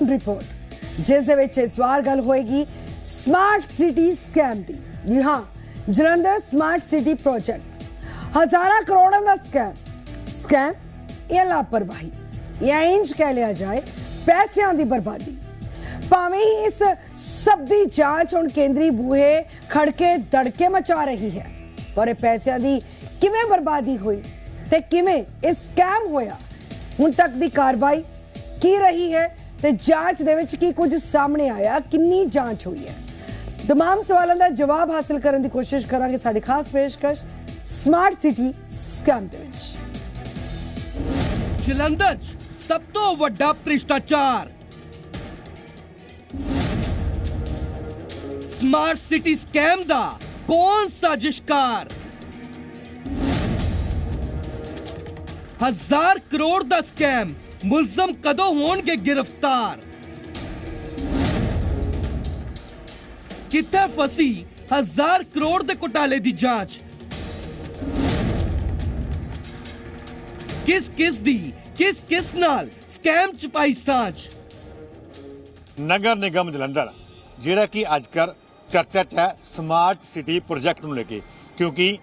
Report ਜਿਸ ਦੇ ਵਿੱਚ ਇਸ ਵਾਰ ਗੱਲ ਹੋਏਗੀ ਸਮਾਰਟ ਸਿਟੀ ਸਕੈਮ ਦੀ। ਜੀ ਹਾਂ, ਜਲੰਧਰ ਸਮਾਰਟ ਸਿਟੀ ਪ੍ਰੋਜੈਕਟ ਹਜ਼ਾਰਾਂ ਕਰੋੜਾਂ ਦਾ ਸਕੈਮ ਸਕੈਮ ਇਹ ਲਾਪਰਵਾਹੀ। ਜਾਂ ਇੰਜ ਕਹਿ ਲਿਆ ਜਾਏ, ਪੈਸਿਆਂ ਦੀ ਬਰਬਾਦੀ। ਭਾਵੇਂ ਇਸ ਸਭ ਦੀ ਜਾਂਚ ਹੁਣ ਕੇਂਦਰੀ ਬੂਹੇ ਖੜਕੇ ਦੜਕੇ ਮਚਾ ਰਹੀ ਹੈ, ਪਰ ਇਹ ਪੈਸਿਆਂ ਦੀ ਕਿਵੇਂ ਬਰਬਾਦੀ ਹੋਈ ਤੇ ਕਿਵੇਂ ਇਹ ਸਕੈਮ ਹੋਇਆ, ਹੁਣ ਤੱਕ ਦੀ ਕਾਰਵਾਈ ਕੀ ਰਹੀ ਹੈ ਤੇ ਜਾਂਚ ਦੇ ਵਿੱਚ ਕੀ ਕੁਝ ਸਾਹਮਣੇ ਆਇਆ ਕਿੰਨੀ ਜਾਂਚ ਹੋਈ ਹੈ तमाम ਸਵਾਲਾਂ ਦਾ ਜਵਾਬ ਹਾਸਲ ਕਰਨ ਦੀ ਕੋਸ਼ਿਸ਼ ਕਰਾਂਗੇ ਸਾਡੀ ਖਾਸ ਪੇਸ਼ਕਸ਼ ਸਮਾਰਟ ਸਿਟੀ ਸਕੈਮ ਦੇ ਵਿੱਚ ਜਲੰਧਰ 'ਚ ਸਭ ਤੋਂ ਵੱਡਾ ਭ੍ਰਿਸ਼ਟਾਚਾਰ ਸਮਾਰਟ ਸਿਟੀ ਸਕੈਮ ਦਾ ਕੌਣ ਸਾਜ਼ਿਸ਼ਕਾਰ ਹਜ਼ਾਰ ਕਰੋੜ ਦਾ ਸਕੈਮ ਮੁਲਜ਼ਮ ਕਦੋਂ ਹੋਣਗੇ ਗ੍ਰਿਫਤਾਰ ਕਿੱਥੇ ਫਸੀ ਹਜ਼ਾਰ ਕਰੋੜ ਦੇ ਘੁਟਾਲੇ ਦੀ ਜਾਂਚ ਕਿਸ ਕਿਸ ਦੀ ਕਿਸ ਕਿਸ ਨਾਲ ਸਕੈਮ ਚ ਪਾਈ ਸਾਂਝ ਨਗਰ ਨਿਗਮ ਜਲੰਧਰ ਜਿਹੜਾ ਕਿ ਅੱਜਕੱਲ ਚਰਚਾ 'ਚ ਹੈ ਸਮਾਰਟ ਸਿਟੀ ਪ੍ਰੋਜੈਕਟ ਨੂੰ ਲੈ ਕੇ ਕਿਉਂਕਿ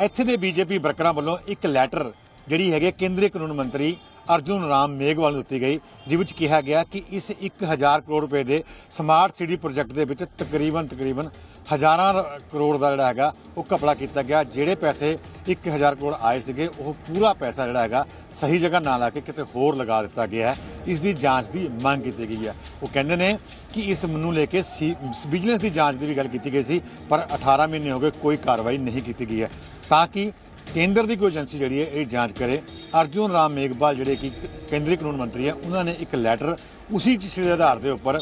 ਇੱਥੇ ਦੇ ਬੀਜੇਪੀ ਵਰਕਰਾਂ ਵੱਲੋਂ ਇੱਕ ਲੈਟਰ ਜਿਹੜੀ ਹੈਗੇ ਕੇਂਦਰੀ ਕਾਨੂੰਨ ਮੰਤਰੀ ਅਰਜੁਨ ਰਾਮ ਮੇਘਵਾਲ ਨੂੰ ਦਿੱਤੀ ਗਈ ਜਿਸ ਵਿੱਚ ਕਿਹਾ ਗਿਆ ਕਿ ਇਸ 1000 ਕਰੋੜ ਰੁਪਏ ਦੇ ਸਮਾਰਟ ਸਿਟੀ ਪ੍ਰੋਜੈਕਟ ਦੇ ਵਿੱਚ ਤਕਰੀਬਨ ਤਕਰੀਬਨ ਹਜ਼ਾਰਾਂ ਕਰੋੜ ਦਾ ਜਿਹੜਾ ਹੈਗਾ, ਉਹ ਘਪਲਾ ਕੀਤਾ ਗਿਆ, ਜਿਹੜੇ ਪੈਸੇ 1000 ਕਰੋੜ ਆਏ ਸੀਗੇ, ਉਹ ਪੂਰਾ ਪੈਸਾ ਜਿਹੜਾ ਹੈਗਾ, ਸਹੀ ਜਗ੍ਹਾ ਨਾ ਲਾ ਕੇ ਕਿਤੇ ਹੋਰ ਲਗਾ ਦਿੱਤਾ ਗਿਆ ਹੈ। ਇਸ ਦੀ ਜਾਂਚ ਦੀ ਮੰਗ ਕੀਤੀ ਗਈ ਹੈ। ਉਹ ਕਹਿੰਦੇ ਨੇ ਕਿ ਇਸ ਨੂੰ ਲੈ ਕੇ ਵਿਜੀਲੈਂਸ ਦੀ ਜਾਂਚ ਦੀ ਵੀ ਗੱਲ ਕੀਤੀ ਗਈ ਸੀ, ਪਰ 18 ਮਹੀਨੇ ਹੋ ਗਏ, ਕੋਈ ਕਾਰਵਾਈ ਨਹੀਂ ਕੀਤੀ ਗਈ ਹੈ। ਤਾਂ ਕਿ ਕੇਂਦਰ ਦੀ ਕੋਈ ਏਜੰਸੀ ਜਿਹੜੀ ਹੈ, ਇਹ ਜਾਂਚ ਕਰੇ। ਅਰਜੁਨ ਰਾਮ ਮੇਘਵਾਲ ਜਿਹੜੇ ਕਿ ਕੇਂਦਰੀ ਕਾਨੂੰਨ ਮੰਤਰੀ ਹੈ, ਉਹਨਾਂ ਨੇ ਇੱਕ ਲੈਟਰ ਉਸੇ ਚਿੱਠੀ ਦੇ ਆਧਾਰ ਦੇ ਉੱਪਰ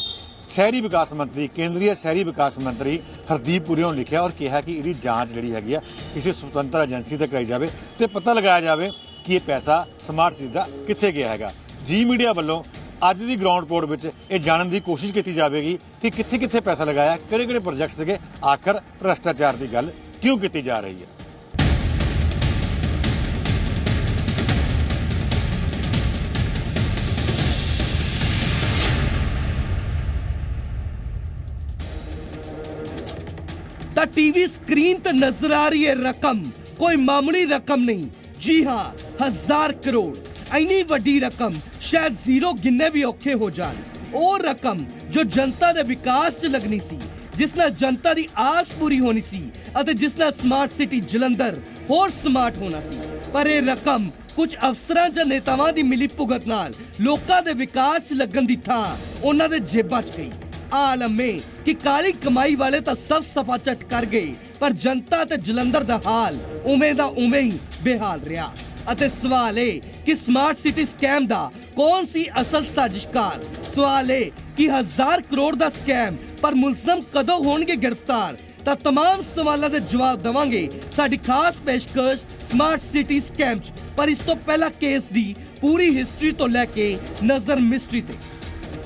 ਸ਼ਹਿਰੀ ਵਿਕਾਸ ਮੰਤਰੀ ਕੇਂਦਰੀ ਸ਼ਹਿਰੀ ਵਿਕਾਸ ਮੰਤਰੀ ਹਰਦੀਪ ਪੁਰੀ ਨੂੰ ਲਿਖਿਆ ਔਰ ਕਿਹਾ ਕਿ ਇਹਦੀ ਜਾਂਚ ਜਿਹੜੀ ਹੈਗੀ ਆ, ਕਿਸੇ ਸੁਤੰਤਰ ਏਜੰਸੀ ਤੇ ਕਰਾਈ ਜਾਵੇ ਤੇ ਪਤਾ ਲਗਾਇਆ ਜਾਵੇ ਕਿ ਇਹ ਪੈਸਾ ਸਮਾਰਟ ਸਿਟੀ ਦਾ ਕਿੱਥੇ ਗਿਆ ਹੈਗਾ। ਜੀ ਮੀਡੀਆ ਵੱਲੋਂ ਅੱਜ ਦੀ ਗਰਾਊਂਡ ਰਿਪੋਰਟ ਵਿੱਚ ਇਹ ਜਾਣਨ ਦੀ ਕੋਸ਼ਿਸ਼ ਕੀਤੀ ਜਾਵੇਗੀ ਕਿ ਕਿੱਥੇ ਕਿੱਥੇ ਪੈਸਾ ਲਗਾਇਆ ਕਿਹੜੇ ਕਿਹੜੇ ਪ੍ਰੋਜੈਕਟ ਸੀਗੇ, ਆਖਰ ਭ੍ਰਸ਼ਟਾਚਾਰ ਦੀ ਗੱਲ ਕਿਉਂ ਕੀਤੀ ਜਾ ਰਹੀ ਹੈ। ਤਾਂ ਟੀਵੀ ਸਕਰੀਨ ਤੇ ਨਜ਼ਰ ਆ ਰਹੀ ਹੈ ਰਕਮ। ਕੋਈ ਮਾਮੂਲੀ ਰਕਮ ਨਹੀਂ। ਜੀ ਹਾਂ, ਹਜ਼ਾਰ ਕਰੋੜ। ਇੰਨੀ ਵੱਡੀ ਰਕਮ, ਸ਼ਾਇਦ ਜ਼ੀਰੋ ਗਿਣਨੇ ਵੀ ਔਖੇ ਹੋ ਜਾਣ। ਉਹ ਰਕਮ ਜੋ ਜਨਤਾ ਦੇ ਵਿਕਾਸ 'ਚ ਲੱਗਣੀ ਸੀ, ਜਿਸ ਨਾਲ ਜਨਤਾ ਦੀ ਆਸ ਪੂਰੀ ਹੋਣੀ ਸੀ ਅਤੇ ਜਿਸ ਨਾਲ ਸਮਾਰਟ ਸਿਟੀ ਜਲੰਧਰ ਹੋਰ ਸਮਾਰਟ ਹੋਣਾ ਸੀ। ਪਰ ਇਹ ਰਕਮ ਕੁਝ ਅਫਸਰਾਂ ਜਾਂ ਨੇਤਾਵਾਂ ਦੀ ਮਿਲੀ ਭੁਗਤ ਨਾਲ ਲੋਕਾਂ ਦੇ ਵਿਕਾਸ 'ਚ ਲੱਗਣ ਦੀ ਥਾਂ ਉਹਨਾਂ ਦੇ ਜੇਬਾਂ 'ਚ ਗਈ। ਆਲਮੇ ਕਿ ਕਾਲੀ ਕਮਾਈ ਵਾਲੇ ਤਾਂ ਸਭ ਸਫਾ ਚੱਟ ਕਰ ਗਏ ਪਰ ਜਨਤਾ ਤੇ ਜਲੰਧਰ ਦਾ ਹਾਲ ਉਵੇਂ ਦਾ ਉਵੇਂ ਹੀ ਬੇਹਾਲ ਰਿਹਾ ਅਤੇ ਸਵਾਲ ਇਹ ਕਿ ਸਮਾਰਟ ਸਿਟੀ ਸਕੈਮ ਦਾ ਕੌਣ ਸੀ ਅਸਲ ਸਾਜ਼ਿਸ਼ਕਾਰ ਸਵਾਲ ਇਹ ਕਿ ਹਜ਼ਾਰ ਕਰੋੜ ਦਾ ਸਕੈਮ ਪਰ ਮੁਲਜ਼ਮ ਕਦੋਂ ਹੋਣਗੇ ਗ੍ਰਿਫਤਾਰ ਤਾਂ तमाम ਸਵਾਲਾਂ ਦੇ ਜਵਾਬ ਦਵਾਂਗੇ ਸਾਡੀ ਖਾਸ ਪੇਸ਼ਕਸ਼ ਸਮਾਰਟ ਸਿਟੀ ਸਕੈਮ 'ਚ ਪਰ ਇਸ ਤੋਂ ਪਹਿਲਾਂ ਕੇਸ ਦੀ ਪੂਰੀ ਹਿਸਟਰੀ ਤੋਂ ਲੈ ਕੇ ਨਜ਼ਰ ਮਿਸਟਰੀ ਤੇ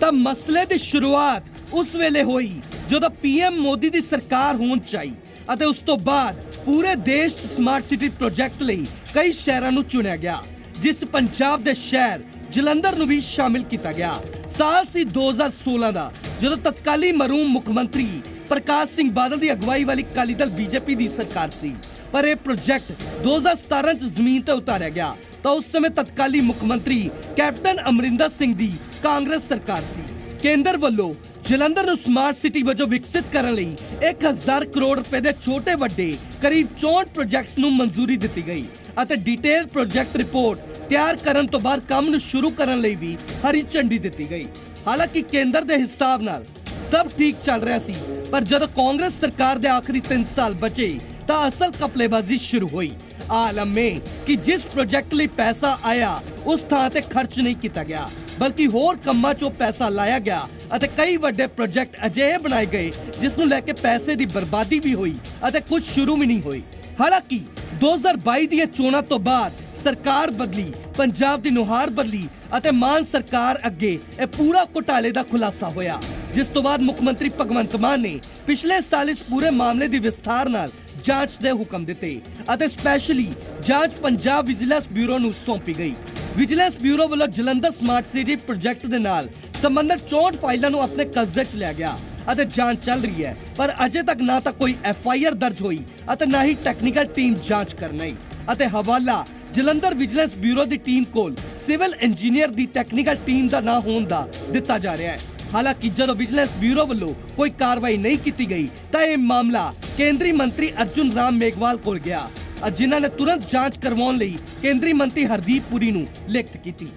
ਤਾਂ ਮਸਲੇ ਦੀ ਸ਼ੁਰੂਆਤ ਉਸ ਵੇਲੇ ਹੋਈ ਜਦੋਂ ਪੀਐਮ ਮੋਦੀ ਦੀ ਸਰਕਾਰ ਹੋਣ ਚਾਈ ਅਤੇ ਉਸ ਤੋਂ ਬਾਅਦ ਪੂਰੇ ਦੇਸ਼ 'ਚ ਸਮਾਰਟ ਸਿਟੀ ਪ੍ਰੋਜੈਕਟ ਲਈ ਕਈ ਸ਼ਹਿਰਾਂ ਨੂੰ ਚੁਣਿਆ ਗਿਆ, ਜਿਸ ਪੰਜਾਬ ਦੇ ਸ਼ਹਿਰ ਜਲੰਧਰ ਨੂੰ ਵੀ ਸ਼ਾਮਿਲ ਕੀਤਾ ਗਿਆ। ਸਾਲ ਸੀ 2016 ਦਾ, ਜਦੋਂ ਤਤਕਾਲੀ ਮਰਹੂਮ ਮੁੱਖ ਮੰਤਰੀ ਪ੍ਰਕਾਸ਼ ਸਿੰਘ ਬਾਦਲ ਦੀ ਅਗਵਾਈ ਵਾਲੀ ਅਕਾਲੀ ਦਲ ਬੀਜੇਪੀ ਦੀ ਸਰਕਾਰ ਸੀ। ਪਰ ਇਹ ਪ੍ਰੋਜੈਕਟ 2017 ਚ ਜ਼ਮੀਨ ਤੇ ਉਤਾਰਿਆ ਗਿਆ ਤਾਂ ਉਸ ਸਮੇਂ ਤਤਕਾਲੀ ਮੁੱਖ ਮੰਤਰੀ ਕੈਪਟਨ ਅਮਰਿੰਦਰ ਸਿੰਘ ਦੀ ਕਾਂਗਰਸ ਸਰਕਾਰ ਸੀ। ਕੇਂਦਰ ਵੱਲੋਂ ਜਲੰਧਰ ਨੂੰ ਸਮਾਰਟ ਸਿਟੀ ਵਜੋਂ ਵਿਕਸਿਤ ਕਰਨ ਲਈ 1000 ਕਰੋੜ ਰੁਪਏ ਦੇ ਛੋਟੇ ਵੱਡੇ, ਕਰੀਬ 64 ਪ੍ਰੋਜੈਕਟਸ ਨੂੰ ਮਨਜ਼ੂਰੀ ਦਿੱਤੀ ਗਈ ਅਤੇ ਡਿਟੇਲ ਪ੍ਰੋਜੈਕਟ ਰਿਪੋਰਟ ਤਿਆਰ ਕਰਨ ਤੋਂ ਬਾਅਦ ਕੰਮ ਨੂੰ ਸ਼ੁਰੂ ਕਰਨ ਲਈ ਵੀ ਹਰੀ ਝੰਡੀ ਦਿੱਤੀ ਗਈ। ਹਾਲਾਂਕਿ ਕੇਂਦਰ ਦੇ ਹਿਸਾਬ ਨਾਲ ਸਭ ਠੀਕ ਚੱਲ ਰਿਹਾ ਸੀ, ਪਰ ਜਦੋਂ ਕਾਂਗਰਸ ਸਰਕਾਰ ਦੇ ਆਖਰੀ 3 ਸਾਲ ਬਚੇ ਤਾਂ ਅਸਲ ਕਪਲੇਬਾਜ਼ੀ ਸ਼ੁਰੂ ਹੋਈ। ਆਲਮ ਆਲਮੇ ਕਿ ਜਿਸ ਪ੍ਰੋਜੈਕਟ ਲਈ ਪੈਸਾ ਆਇਆ, ਉਸ ਥਾਂ ਤੇ ਖਰਚ ਨਹੀਂ ਕੀਤਾ ਗਿਆ। ਬਲਕਿ ਹੋਰ ਕੰਮਾਂ 'ਚੋਂ ਪੈਸਾ ਲਾਇਆ ਗਿਆ ਅਤੇ ਕਈ ਵੱਡੇ ਪ੍ਰੋਜੈਕਟ ਅਜਿਹੇ ਬਣਾਏ ਗਏ ਜਿਸ ਨੂੰ ਲੈ ਕੇ ਪੈਸੇ ਦੀ ਬਰਬਾਦੀ ਵੀ ਹੋਈ ਅਤੇ ਕੁਝ ਸ਼ੁਰੂ ਵੀ ਨਹੀਂ ਹੋਈ। ਹਾਲਾਂਕਿ 2022 ਦੀਆਂ ਚੋਣਾਂ ਤੋਂ ਬਾਅਦ ਸਰਕਾਰ ਬਦਲੀ, ਪੰਜਾਬ ਦੀ ਨੁਹਾਰ ਬਦਲੀ ਅਤੇ ਮਾਨ ਸਰਕਾਰ ਅੱਗੇ ਇਹ ਪੂਰਾ ਘੁਟਾਲੇ ਦਾ ਖੁਲਾਸਾ ਹੋਇਆ, ਜਿਸ ਤੋਂ ਬਾਅਦ ਮੁੱਖ ਮੰਤਰੀ ਭਗਵੰਤ ਮਾਨ ਨੇ ਪਿਛਲੇ ਸਾਲ ਇਸ ਪੂਰੇ ਮਾਮਲੇ ਦੀ ਵਿਸਥਾਰ ਨਾਲ ਜਾਂਚ ਦੇ ਹੁਕਮ ਦਿੱਤੇ ਅਤੇ ਸਪੈਸ਼ਲੀ ਜਾਂਚ ਪੰਜਾਬ ਵਿਜੀਲੈਂਸ ਬਿਊਰੋ ਨੂੰ ਸੌਂਪੀ ਗਈ। ਵਿਜੀਲੈਂਸ ਬਿਊਰੋ ਵੱਲੋਂ ਜਲੰਧਰ ਸਮਾਰਟ ਸਿਟੀ ਪ੍ਰੋਜੈਕਟ ਦੇ ਨਾਲ ਸੰਬੰਧਿਤ 64 ਫਾਈਲਾਂ ਨੂੰ ਆਪਣੇ ਕਬਜ਼ੇ 'ਚ ਲਿਆ ਗਿਆ ਅਤੇ ਜਾਂਚ ਚੱਲ ਰਹੀ ਹੈ, ਪਰ ਅਜੇ ਤੱਕ ਨਾ ਤਾਂ ਕੋਈ ਐਫ ਆਈ ਆਰ ਦਰਜ ਹੋਈ ਅਤੇ ਨਾ ਹੀ ਟੈਕਨੀਕਲ ਟੀਮ ਜਾਂਚ ਕਰ ਰਹੀ ਅਤੇ ਹਵਾਲਾ, ਜਲੰਧਰ ਵਿਜੀਲੈਂਸ ਬਿਊਰੋ ਦੀ ਟੀਮ ਕੋਲ ਸਿਵਲ ਇੰਜੀਨੀਅਰ ਦੀ ਟੈਕਨੀਕਲ ਟੀਮ ਦਾ ਨਾਂ ਹੋਣ ਦਾ ਦਿੱਤਾ ਜਾ ਰਿਹਾ ਹੈ। ਹਾਲਾਂਕਿ ਜਦੋਂ ਵਿਜੀਲੈਂਸ ਬਿਊਰੋ ਵੱਲੋਂ ਕੋਈ ਕਾਰਵਾਈ ਨਹੀਂ ਕੀਤੀ ਗਈ, ਤਾਂ ਇਹ ਮਾਮਲਾ ਕੇਂਦਰੀ ਮੰਤਰੀ ਅਰਜੁਨ ਰਾਮ ਮੇਘਵਾਲ ਕੋਲ ਗਿਆ। ਜਿਨ੍ਹਾਂ ਨੇ ਤੁਰੰਤ ਜਾਂਚ ਕਰਵਾਉਣ ਲਈ ਕੇਂਦਰੀ ਮੰਤਰੀ ਹਰਦੀਪ ਪੁਰੀ ਨੂੰ ਲਿਖਤ ਕੀਤੀ।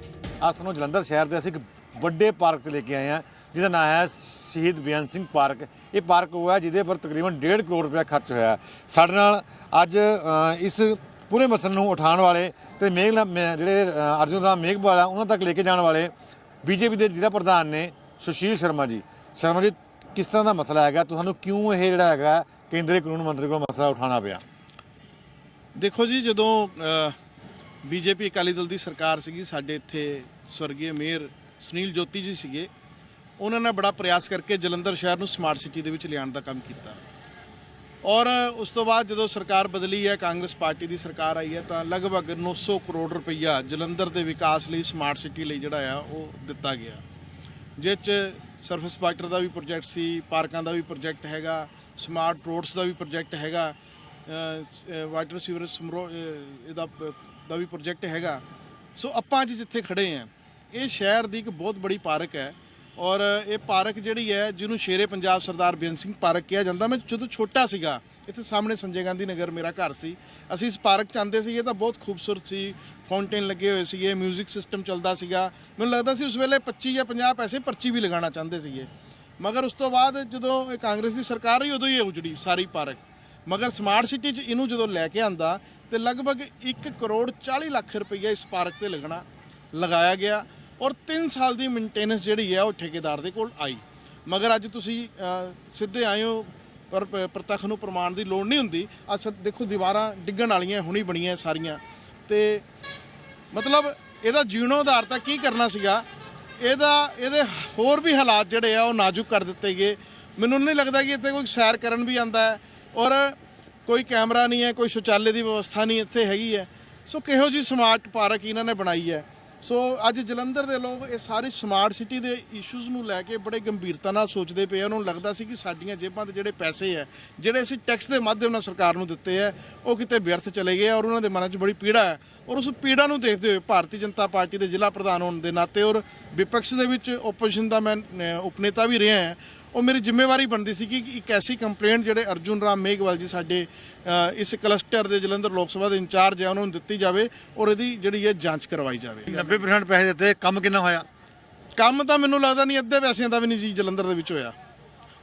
ਅੱਜ ਤੁਹਾਨੂੰ ਜਲੰਧਰ ਸ਼ਹਿਰ ਦੇ ਅਸੀਂ ਇੱਕ ਵੱਡੇ ਪਾਰਕ ਤੇ ਲੈ ਕੇ ਆਏ ਹਾਂ, ਜਿਹਦਾ ਨਾਮ ਹੈ ਸ਼ਹੀਦ ਬੇਅੰਤ ਸਿੰਘ ਪਾਰਕ। ਇਹ ਪਾਰਕ ਉਹ ਹੈ ਜਿਹਦੇ ਪਰ ਤਕਰੀਬਨ 1.5 ਕਰੋੜ ਰੁਪਏ ਖਰਚ ਹੋਇਆ ਸਾਡੇ ਨਾਲ ਅੱਜ ਇਸ ਪੂਰੇ ਮਸਲੇ ਨੂੰ ਉਠਾਉਣ ਵਾਲੇ ਤੇ ਮੇਘ ਜਿਹੜੇ ਅਰਜੁਨ ਰਾਮ ਮੇਘਵਾਲ ਆ, ਉਹਨਾਂ ਤੱਕ ਲੈ ਕੇ ਜਾਣ ਵਾਲੇ ਬੀਜੇਪੀ ਦੇ ਜ਼ਿਲ੍ਹਾ ਪ੍ਰਧਾਨ ਨੇ ਸੁਸ਼ੀਲ ਸ਼ਰਮਾ ਜੀ। ਸ਼ਰਮਾ ਜੀ, ਕਿਸ ਤਰ੍ਹਾਂ ਦਾ ਮਸਲਾ ਹੈਗਾ? ਤੁਹਾਨੂੰ ਕਿਉਂ ਇਹ ਜਿਹੜਾ ਹੈਗਾ ਕੇਂਦਰੀ ਕਾਨੂੰਨ ਮੰਤਰੀ ਕੋਲ ਮਸਲਾ ਉਠਾਉਣਾ ਪਿਆ? ਦੇਖੋ ਜੀ, ਜਦੋਂ ਬੀਜੇਪੀ ਅਕਾਲੀ ਦਲ ਦੀ ਸਰਕਾਰ ਸੀਗੀ, ਸਾਡੇ ਇੱਥੇ ਸਵਰਗੀ ਮੇਅਰ ਸੁਨੀਲ ਜੋਤੀ ਜੀ ਸੀਗੇ, ਉਹਨਾਂ ਨੇ ਬੜਾ ਪ੍ਰਯਾਸ ਕਰਕੇ ਜਲੰਧਰ ਸ਼ਹਿਰ ਨੂੰ ਸਮਾਰਟ ਸਿਟੀ ਦੇ ਵਿੱਚ ਲਿਆਉਣ ਦਾ ਕੰਮ ਕੀਤਾ। ਔਰ ਉਸ ਤੋਂ ਬਾਅਦ ਜਦੋਂ ਸਰਕਾਰ ਬਦਲੀ ਹੈ, ਕਾਂਗਰਸ ਪਾਰਟੀ ਦੀ ਸਰਕਾਰ ਆਈ ਹੈ, ਤਾਂ ਲਗਭਗ 900 ਕਰੋੜ ਰੁਪਈਆ ਜਲੰਧਰ ਦੇ ਵਿਕਾਸ ਲਈ ਸਮਾਰਟ ਸਿਟੀ ਲਈ ਜਿਹੜਾ ਆ, ਉਹ ਦਿੱਤਾ ਗਿਆ। ਜਿਸ 'ਚ ਸਰਫਿਸ ਵਾਟਰ ਦਾ ਵੀ ਪ੍ਰੋਜੈਕਟ ਸੀ, ਪਾਰਕਾਂ ਦਾ ਵੀ ਪ੍ਰੋਜੈਕਟ ਹੈਗਾ ਸਮਾਰਟ ਰੋਡਸ ਦਾ ਵੀ ਪ੍ਰੋਜੈਕਟ ਹੈਗਾ ਵਾਟਰ ਸੀਵਰੇਜ ਸਮਰੋ ਇਹਦਾ ਦਾ ਵੀ ਪ੍ਰੋਜੈਕਟ ਹੈਗਾ। ਸੋ ਆਪਾਂ ਅੱਜ ਜਿੱਥੇ ਖੜੇ ਆਂ, ਇਹ ਸ਼ਹਿਰ ਦੀ ਇੱਕ ਬਹੁਤ ਬੜੀ ਪਾਰਕ ਹੈ। ਔਰ ਇਹ ਪਾਰਕ ਜਿਹੜੀ ਹੈ, ਜਿਹਨੂੰ ਸ਼ੇਰੇ ਪੰਜਾਬ ਸਰਦਾਰ ਬੇਅੰਤ ਸਿੰਘ ਪਾਰਕ ਕਿਹਾ ਜਾਂਦਾ, ਮੈਂ ਜਦੋਂ ਛੋਟਾ ਸੀਗਾ, ਇੱਥੇ ਸਾਹਮਣੇ ਸੰਜੇ ਗਾਂਧੀ ਨਗਰ ਮੇਰਾ ਘਰ ਸੀ। ਅਸੀਂ ਇਸ ਪਾਰਕ ਚ ਆਉਂਦੇ ਸੀਗੇ ਤਾਂ ਬਹੁਤ ਖੂਬਸੂਰਤ ਸੀ ਫਾਊਂਟੇਨ ਲੱਗੇ ਹੋਏ ਸੀਗੇ 뮤직 ਸਿਸਟਮ ਚੱਲਦਾ ਸੀਗਾ। ਮੈਨੂੰ ਲੱਗਦਾ ਸੀ ਉਸ ਵੇਲੇ 25 ਜਾਂ 50 ਪੈਸੇ ਪਰਚੀ ਵੀ ਲਗਾਉਣਾ ਚਾਹੁੰਦੇ ਸੀਗੇ। ਮਗਰ ਉਸ ਤੋਂ ਬਾਅਦ ਜਦੋਂ ਇਹ ਕਾਂਗਰਸ ਦੀ ਸਰਕਾਰ ਰਹੀ ਉਦੋਂ ਹੀ ਇਹ ਉਜੜੀ ਸਾਰੀ ਪਾਰਕ। ਮਗਰ ਸਮਾਰਟ ਸਿਟੀ 'ਚ ਇਹਨੂੰ ਜਦੋਂ ਲੈ ਕੇ ਆਂਦਾ ਤੇ ਲਗਭਗ 1 ਕਰੋੜ 40 ਲੱਖ ਰੁਪਈਆ ਇਸ ਪਾਰਕ ਤੇ ਲੱਗਣਾ, ਲਗਾਇਆ ਗਿਆ ਔਰ 3 ਸਾਲ ਦੀ ਮੇਨਟੇਨੈਂਸ ਜਿਹੜੀ ਹੈ ਉਹ ਠੇਕੇਦਾਰ ਦੇ ਕੋਲ ਆਈ। ਮਗਰ ਅੱਜ ਤੁਸੀਂ ਸਿੱਧੇ ਆਏ ਹੋ, ਪਰ ਪ੍ਰਤੱਖ ਨੂੰ ਪ੍ਰਮਾਣ ਦੀ ਲੋੜ ਨਹੀਂ ਹੁੰਦੀ। ਆ ਦੇਖੋ ਦੀਵਾਰਾਂ ਡਿੱਗਣ ਵਾਲੀਆਂ, ਹੁਣੀ ਬਣੀਆਂ ਸਾਰੀਆਂ। ਤੇ ਮਤਲਬ ਇਹਦਾ ਜੀਣੋ ਆਧਾਰ ਤਾਂ ਕੀ ਕਰਨਾ ਸੀਗਾ? ਇਹਦਾ, ਇਹਦੇ ਹੋਰ ਵੀ ਹਾਲਾਤ ਜਿਹੜੇ ਆ ਉਹ ਨਾਜ਼ੁਕ ਕਰ ਦਿੱਤੇ ਗਏ। ਮੈਨੂੰ ਨਹੀਂ ਲੱਗਦਾ ਕਿ ਇੱਥੇ ਕੋਈ ਸੈਰ ਕਰਨ ਵੀ ਆਂਦਾ ਹੈ। ਔਰ ਕੋਈ ਕੈਮਰਾ ਨਹੀਂ ਹੈ, ਕੋਈ ਸ਼ੌਚਾਲੇ ਦੀ ਵਿਵਸਥਾ ਨਹੀਂ ਇੱਥੇ ਹੈਗੀ ਹੈ। ਸੋ ਕਿਹੋ ਜੀ ਸਮਾਰਟ ਪਾਰਕ ਇਹਨਾਂ ਨੇ ਬਣਾਈ ਹੈ। ਸੋ ਅੱਜ ਜਲੰਧਰ ਦੇ ਲੋਕ ਇਹ ਸਾਰੇ ਸਮਾਰਟ ਸਿਟੀ ਦੇ ਇਸ਼ੂਜ਼ ਨੂੰ ਲੈ ਕੇ ਬੜੇ ਗੰਭੀਰਤਾ ਨਾਲ ਸੋਚਦੇ ਪਏ ਆ। ਉਹਨਾਂ ਨੂੰ ਲੱਗਦਾ ਸੀ ਕਿ ਸਾਡੀਆਂ ਜੇਬਾਂ ਦੇ ਜਿਹੜੇ ਪੈਸੇ ਹੈ, ਜਿਹੜੇ ਅਸੀਂ ਟੈਕਸ ਦੇ ਮਾਧਿਅਮ ਨਾਲ ਸਰਕਾਰ ਨੂੰ ਦਿੱਤੇ ਹੈ, ਉਹ ਕਿਤੇ ਵਿਅਰਥ ਚਲੇ ਗਏ ਔਰ ਉਹਨਾਂ ਦੇ ਮਨਾਂ 'ਚ ਬੜੀ ਪੀੜਾ ਹੈ। ਔਰ ਉਸ ਪੀੜਾ ਨੂੰ ਦੇਖਦੇ ਹੋਏ ਭਾਰਤੀ ਜਨਤਾ ਪਾਰਟੀ ਦੇ ਜ਼ਿਲ੍ਹਾ ਪ੍ਰਧਾਨ ਹੋਣ ਦੇ ਨਾਤੇ ਔਰ ਵਿਪਕਸ਼ ਦੇ ਵਿੱਚ ਓਪੋਜੀਸ਼ਨ ਦਾ ਮੈਂ ਉਪਨੇਤਾ ਵੀ ਰਿਹਾ ਹਾਂ। ਉਹ ਮੇਰੀ ਜ਼ਿੰਮੇਵਾਰੀ ਬਣਦੀ ਸੀ ਕਿ ਇੱਕ ਐਸੀ ਕੰਪਲੇਂਟ ਜਿਹੜੇ ਅਰਜੁਨ ਰਾਮ ਮੇਘਵਾਲ ਜੀ ਸਾਡੇ ਇਸ ਕਲਸਟਰ ਦੇ ਜਲੰਧਰ ਲੋਕ ਸਭਾ ਦੇ ਇੰਚਾਰਜ ਹੈ ਉਹਨਾਂ ਨੂੰ ਦਿੱਤੀ ਜਾਵੇ ਔਰ ਇਹਦੀ ਜਿਹੜੀ ਹੈ ਜਾਂਚ ਕਰਵਾਈ ਜਾਵੇ। 90% ਪੈਸੇ ਦਿੱਤੇ ਕੰਮ ਕਿੰਨਾ ਹੋਇਆ? ਕੰਮ ਤਾਂ ਮੈਨੂੰ ਲੱਗਦਾ ਨਹੀਂ ਅੱਧੇ ਪੈਸਿਆਂ ਦਾ ਵੀ ਨਹੀਂ ਜੀ ਜਲੰਧਰ ਦੇ ਵਿੱਚ ਹੋਇਆ।